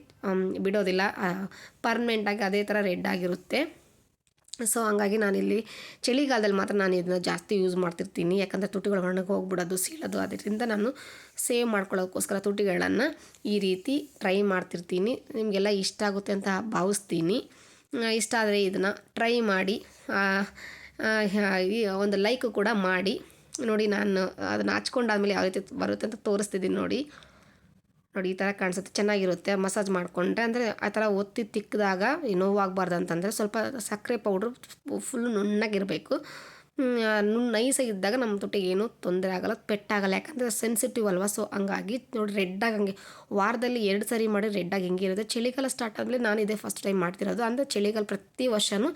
ಬಿಡೋದಿಲ್ಲ. ಪರ್ಮನೆಂಟಾಗಿ ಅದೇ ಥರ ರೆಡ್ ಆಗಿರುತ್ತೆ. ಸೊ ಹಂಗಾಗಿ ನಾನಿಲ್ಲಿ ಚಳಿಗಾಲದಲ್ಲಿ ಮಾತ್ರ ನಾನು ಇದನ್ನ ಜಾಸ್ತಿ ಯೂಸ್ ಮಾಡ್ತಿರ್ತೀನಿ. ಯಾಕಂದರೆ ತುಟಿಗಳು ಒಣಗಿ ಹೋಗ್ಬಿಡೋದು, ಸೀಳೋದು, ಅದರಿಂದ ನಾನು ಸೇವ್ ಮಾಡ್ಕೊಳ್ಳೋಕ್ಕೋಸ್ಕರ ತುಟಿಗಳನ್ನು ಈ ರೀತಿ ಟ್ರೈ ಮಾಡ್ತಿರ್ತೀನಿ. ನಿಮಗೆಲ್ಲ ಇಷ್ಟ ಆಗುತ್ತೆ ಅಂತ ಭಾವಿಸ್ತೀನಿ. ಇಷ್ಟ ಆದರೆ ಇದನ್ನು ಟ್ರೈ ಮಾಡಿ ಒಂದು ಲೈಕ್ ಕೂಡ ಮಾಡಿ. ನೋಡಿ, ನಾನು ಅದನ್ನು ಹಚ್ಕೊಂಡಾದ್ಮೇಲೆ ಯಾವ ರೀತಿ ಬರುತ್ತೆ ಅಂತ ತೋರಿಸ್ತಿದ್ದೀನಿ ನೋಡಿ. ನೋಡಿ, ಈ ಥರ ಕಾಣಿಸುತ್ತೆ. ಚೆನ್ನಾಗಿರುತ್ತೆ. ಮಸಾಜ್ ಮಾಡಿಕೊಂಡ್ರೆ ಅಂದರೆ ಆ ಥರ ಒತ್ತಿ ತಿಕ್ಕಿದಾಗ ನೋವಾಗಬಾರ್ದು ಅಂತಂದರೆ ಸ್ವಲ್ಪ ಸಕ್ಕರೆ ಪೌಡ್ರ್ ಫುಲ್ ನುಣ್ಣಗಿರಬೇಕು. ನೈಸಾಗಿ ಇದ್ದಾಗ ನಮ್ಮ ತುಟಿಗೆ ಏನೂ ತೊಂದರೆ ಆಗಲ್ಲ. ಪೆಟ್ಟಾಗಲ್ಲ. ಯಾಕಂದರೆ ಸೆನ್ಸಿಟಿವ್ ಅಲ್ವಾ? ಸೊ ಹಂಗಾಗಿ ನೋಡಿ ರೆಡ್ಡಾಗಿ ಹಂಗೆ ವಾರದಲ್ಲಿ ಎರಡು ಸರಿ ಮಾಡಿ ರೆಡ್ಡಾಗಿ ಹೆಂಗೆ ಇರುತ್ತೆ. ಚಳಿಗಾಲ ಸ್ಟಾರ್ಟ್ ಆದಮೇಲೆ ನಾನು ಇದೇ ಫಸ್ಟ್ ಟೈಮ್ ಮಾಡ್ತಿರೋದು. ಅಂದರೆ ಚಳಿಗಾಲ ಪ್ರತಿ ವರ್ಷವೂ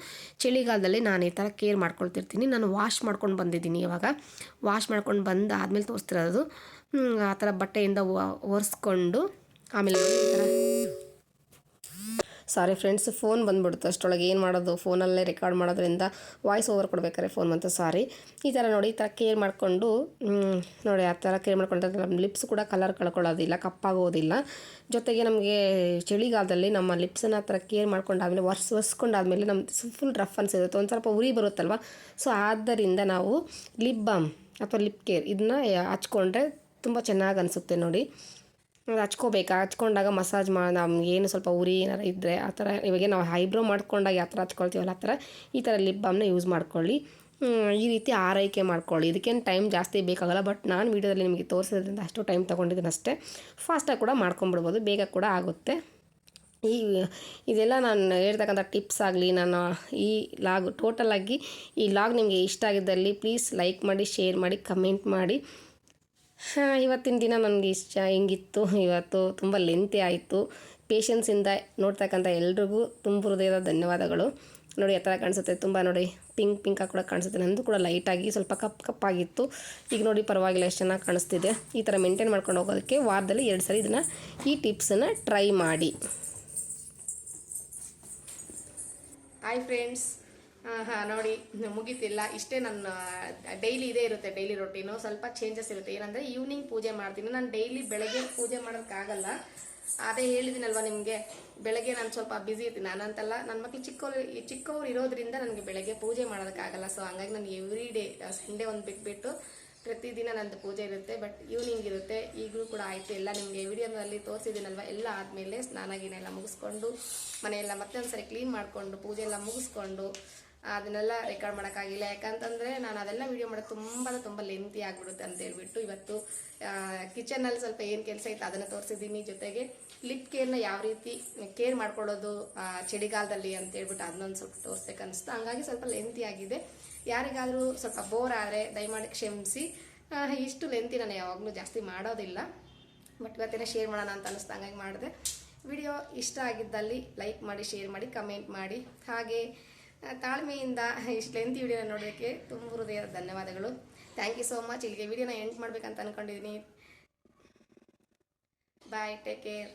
ಚಳಿಗಾಲದಲ್ಲಿ ನಾನು ಈ ಥರ ಕೇರ್ ಮಾಡ್ಕೊಳ್ತಿರ್ತೀನಿ. ನಾನು ವಾಶ್ ಮಾಡ್ಕೊಂಡು ಬಂದಿದ್ದೀನಿ ಇವಾಗ. ವಾಶ್ ಮಾಡ್ಕೊಂಡು ಬಂದು ಆದಮೇಲೆ ತೋರಿಸ್ತಿರೋದು ಆ ಥರ ಬಟ್ಟೆಯಿಂದ ಒರೆಸ್ಕೊಂಡು ಆಮೇಲೆ ಈ ಸಾರಿ ಫ್ರೆಂಡ್ಸ್ ಫೋನ್ ಬಂದ್ಬಿಡ್ತು ಅಷ್ಟರೊಳಗೆ ಏನು ಮಾಡೋದು? ಫೋನಲ್ಲೇ ರೆಕಾರ್ಡ್ ಮಾಡೋದ್ರಿಂದ ವಾಯ್ಸ್ ಓವರ್ ಕೊಡ್ಬೇಕಾದ್ರೆ ಫೋನ್ ಬಂತು ಸಾರಿ ಈ ಥರ ನೋಡಿ, ಈ ಥರ ಕೇರ್ ಮಾಡಿಕೊಂಡು ನೋಡಿ, ಆ ಥರ ಕೇರ್ ಮಾಡ್ಕೊಂಡ್ರೆ ನಮ್ಮ ಲಿಪ್ಸ್ ಕೂಡ ಕಲರ್ ಕಳ್ಕೊಳ್ಳೋದಿಲ್ಲ, ಕಪ್ಪಾಗೋದಿಲ್ಲ. ಜೊತೆಗೆ ನಮಗೆ ಚಳಿಗಾಲದಲ್ಲಿ ನಮ್ಮ ಲಿಪ್ಸನ್ನು ಆ ಥರ ಕೇರ್ ಮಾಡ್ಕೊಂಡಾದ್ಮೇಲೆ, ಒರ್ಸ್ ಆದಮೇಲೆ ನಮ್ಮ ಫುಲ್ ರಫ್ ಅನ್ಸಿರುತ್ತೆ ಒಂದು ಸ್ವಲ್ಪ ಉರಿ ಬರುತ್ತಲ್ವ? ಸೊ ಆದ್ದರಿಂದ ನಾವು ಲಿಪ್ ಬಾಮ್ ಅಥವಾ ಲಿಪ್ ಕೇರ್ ಇದನ್ನ, ಹಚ್ಕೊಂಡ್ರೆ ತುಂಬ ಚೆನ್ನಾಗಿ ಅನಿಸುತ್ತೆ ನೋಡಿ. ಹಚ್ಕೋಬೇಕಾ? ಹಚ್ಕೊಂಡಾಗ ಮಸಾಜ್ ಮಾಡಿ ನಮ್ಗೆ ಏನು ಸ್ವಲ್ಪ ಉರಿ ಏನಾರು ಇದ್ದರೆ ಆ ಥರ ಇವಾಗ ನಾವು ಐಬ್ರೋ ಮಾಡ್ಕೊಂಡಾಗ ಯಾವ ಥರ ಹಚ್ಕೊಳ್ತೀವಲ್ಲ ಆ ಥರ ಈ ಥರ ಲಿಪ್ ಬಾಮ್ನ ಯೂಸ್ ಮಾಡ್ಕೊಳ್ಳಿ. ಈ ರೀತಿ ಆರೈಕೆ ಮಾಡ್ಕೊಳ್ಳಿ. ಇದಕ್ಕೇನು ಟೈಮ್ ಜಾಸ್ತಿ ಬೇಕಾಗಲ್ಲ, ಬಟ್ ನಾನು ವೀಡಿಯೋದಲ್ಲಿ ನಿಮಗೆ ತೋರಿಸೋದ್ರಿಂದ ಅಷ್ಟು ಟೈಮ್ ತೊಗೊಂಡಿದ್ದೀನಿ ಅಷ್ಟೇ. ಫಾಸ್ಟಾಗಿ ಕೂಡ ಮಾಡ್ಕೊಂಬಿಡ್ಬೋದು ಬೇಗ ಕೂಡ ಆಗುತ್ತೆ. ಈ ಇದೆಲ್ಲ ನಾನು ಹೇಳ್ತಕ್ಕಂಥ ಟಿಪ್ಸ್ ಆಗಲಿ, ನಾನು ಈ ಲಾಗ್ ಟೋಟಲಾಗಿ ಈ ಲಾಗ್ ನಿಮಗೆ ಇಷ್ಟ ಆಗಿದ್ದಲ್ಲಿ ಪ್ಲೀಸ್ ಲೈಕ್ ಮಾಡಿ, ಶೇರ್ ಮಾಡಿ, ಕಮೆಂಟ್ ಮಾಡಿ. ಇವತ್ತಿನ ದಿನ ನನಗೆ ಇಷ್ಟ ಹೆಂಗಿತ್ತು? ಇವತ್ತು ತುಂಬ ಲೆಂತಿ ಆಯಿತು. ಪೇಷನ್ಸಿಂದ ನೋಡ್ತಕ್ಕಂಥ ಎಲ್ರಿಗೂ ತುಂಬ ಹೃದಯದ ಧನ್ಯವಾದಗಳು. ನೋಡಿ ಎತ್ತರ ಕಾಣಿಸುತ್ತೆ. ತುಂಬ ನೋಡಿ ಪಿಂಕ್ ಪಿಂಕಾಗಿ ಕೂಡ ಕಾಣಿಸುತ್ತೆ. ನಂದು ಕೂಡ ಲೈಟಾಗಿ ಸ್ವಲ್ಪ ಕಪ್ ಕಪ್ಪಾಗಿತ್ತು ಈಗ ನೋಡಿ, ಪರವಾಗಿಲ್ಲ, ಎಷ್ಟು ಚೆನ್ನಾಗಿ ಕಾಣಿಸ್ತಿದೆ. ಈ ಥರ ಮೇಂಟೈನ್ ಮಾಡ್ಕೊಂಡು ಹೋಗೋದಕ್ಕೆ ವಾರದಲ್ಲಿ ಎರಡು ಸರಿ ಇದನ್ನು ಈ ಟಿಪ್ಸನ್ನು ಟ್ರೈ ಮಾಡಿ. ಹಾಯ್ ಫ್ರೆಂಡ್ಸ್ ಹಾಂ ನೋಡಿ ಮುಗೀತಿಲ್ಲ. ಇಷ್ಟೇ ನನ್ನ ಡೈಲಿ ಇದೇ ಇರುತ್ತೆ ಡೈಲಿ ರೊಟೀನು ಸ್ವಲ್ಪ ಚೇಂಜಸ್ ಇರುತ್ತೆ. ಏನಂದರೆ ಈವ್ನಿಂಗ್ ಪೂಜೆ ಮಾಡ್ತೀನಿ. ನಾನು ಡೈಲಿ ಬೆಳಗ್ಗೆ ಪೂಜೆ ಮಾಡೋಕ್ಕಾಗಲ್ಲ ಅದೇ ಹೇಳಿದ್ದೀನಲ್ವ ನಿಮಗೆ? ಬೆಳಗ್ಗೆ ನಾನು ಸ್ವಲ್ಪ ಬ್ಯುಸಿ ಇರ್ತೀನಿ. ನಾನಂತಲ್ಲ ನನ್ನ ಮಕ್ಳು ಚಿಕ್ಕವ್ರು ಚಿಕ್ಕವ್ರು ಇರೋದ್ರಿಂದ ನನಗೆ ಬೆಳಗ್ಗೆ ಪೂಜೆ ಮಾಡೋದಕ್ಕಾಗಲ್ಲ ಸೊ ಹಂಗಾಗಿ ನಾನು ಎವ್ರಿ ಡೇ ಸಂಡೇ ಒಂದು ಬಿಟ್ಬಿಟ್ಟು ಪ್ರತಿದಿನ ನಂದು ಪೂಜೆ ಇರುತ್ತೆ. ಬಟ್ ಈವ್ನಿಂಗ್ ಇರುತ್ತೆ. ಈಗಲೂ ಕೂಡ ಆಯಿತು. ಎಲ್ಲ ನಿಮಗೆ ವಿಡಿಯೋದಲ್ಲಿ ತೋರಿಸಿದ್ದೀನಲ್ವ ಎಲ್ಲ ಆದಮೇಲೆ ಸ್ನಾನ ಗೀನ ಎಲ್ಲ ಮುಗಿಸ್ಕೊಂಡು, ಮನೆಯೆಲ್ಲ ಮತ್ತೆ ಸರಿ ಕ್ಲೀನ್ ಮಾಡಿಕೊಂಡು, ಪೂಜೆ ಎಲ್ಲ ಮುಗಿಸ್ಕೊಂಡು ಅದನ್ನೆಲ್ಲ ರೆಕಾರ್ಡ್ ಮಾಡೋಕ್ಕಾಗಿಲ್ಲ. ಯಾಕಂತಂದರೆ ನಾನು ಅದೆಲ್ಲ ವಿಡಿಯೋ ಮಾಡೋದು ತುಂಬ ತುಂಬ ಲೆಂತಿ ಆಗಿಬಿಡುತ್ತೆ ಅಂತ ಹೇಳ್ಬಿಟ್ಟು ಇವತ್ತು ಕಿಚನಲ್ಲಿ ಸ್ವಲ್ಪ ಏನು ಕೆಲಸ ಇತ್ತು ಅದನ್ನು ತೋರಿಸಿದ್ದೀನಿ. ಜೊತೆಗೆ ಲಿಪ್ ಕೇರ್ನ ಯಾವ ರೀತಿ ಕೇರ್ ಮಾಡ್ಕೊಳ್ಳೋದು ಚಳಿಗಾಲದಲ್ಲಿ ಅಂತ ಹೇಳ್ಬಿಟ್ಟು ಅದನ್ನೊಂದು ಸ್ವಲ್ಪ ತೋರಿಸ್ಬೇಕನ್ನಿಸ್ತು ಹಂಗಾಗಿ ಸ್ವಲ್ಪ ಲೆಂತಿ ಆಗಿದೆ. ಯಾರಿಗಾದರೂ ಸ್ವಲ್ಪ ಬೋರ್ ಆದರೆ ದಯಮಾಡಿ ಕ್ಷಮಿಸಿ. ಇಷ್ಟು ಲೆಂತಿ ನಾನು ಯಾವಾಗಲೂ ಜಾಸ್ತಿ ಮಾಡೋದಿಲ್ಲ. ಬಟ್ ಇವತ್ತೇನೆ ಶೇರ್ ಮಾಡೋಣ ಅಂತ ಅನ್ನಿಸ್ತು ಹಂಗಾಗಿ ಮಾಡಿದೆ. ವಿಡಿಯೋ ಇಷ್ಟ ಆಗಿದ್ದಲ್ಲಿ ಲೈಕ್ ಮಾಡಿ ಶೇರ್ ಮಾಡಿ ಕಮೆಂಟ್ ಮಾಡಿ. ಹಾಗೆ ತಾಳ್ಮೆಯಿಂದ ಇಷ್ಟು ಲೆಂತ್ ವಿಡಿಯೋನ ನೋಡೋದಕ್ಕೆ ತುಂಬ ಹೃದಯ ಧನ್ಯವಾದಗಳು. ಥ್ಯಾಂಕ್ ಯು ಸೋ ಮಚ್ ಇಲ್ಲಿಗೆ ವಿಡಿಯೋನ ಎಂಡ್ ಮಾಡ್ಬೇಕಂತ ಅಂದ್ಕೊಂಡಿದ್ದೀನಿ ಬಾಯ್ ಟೇಕ್ ಕೇರ್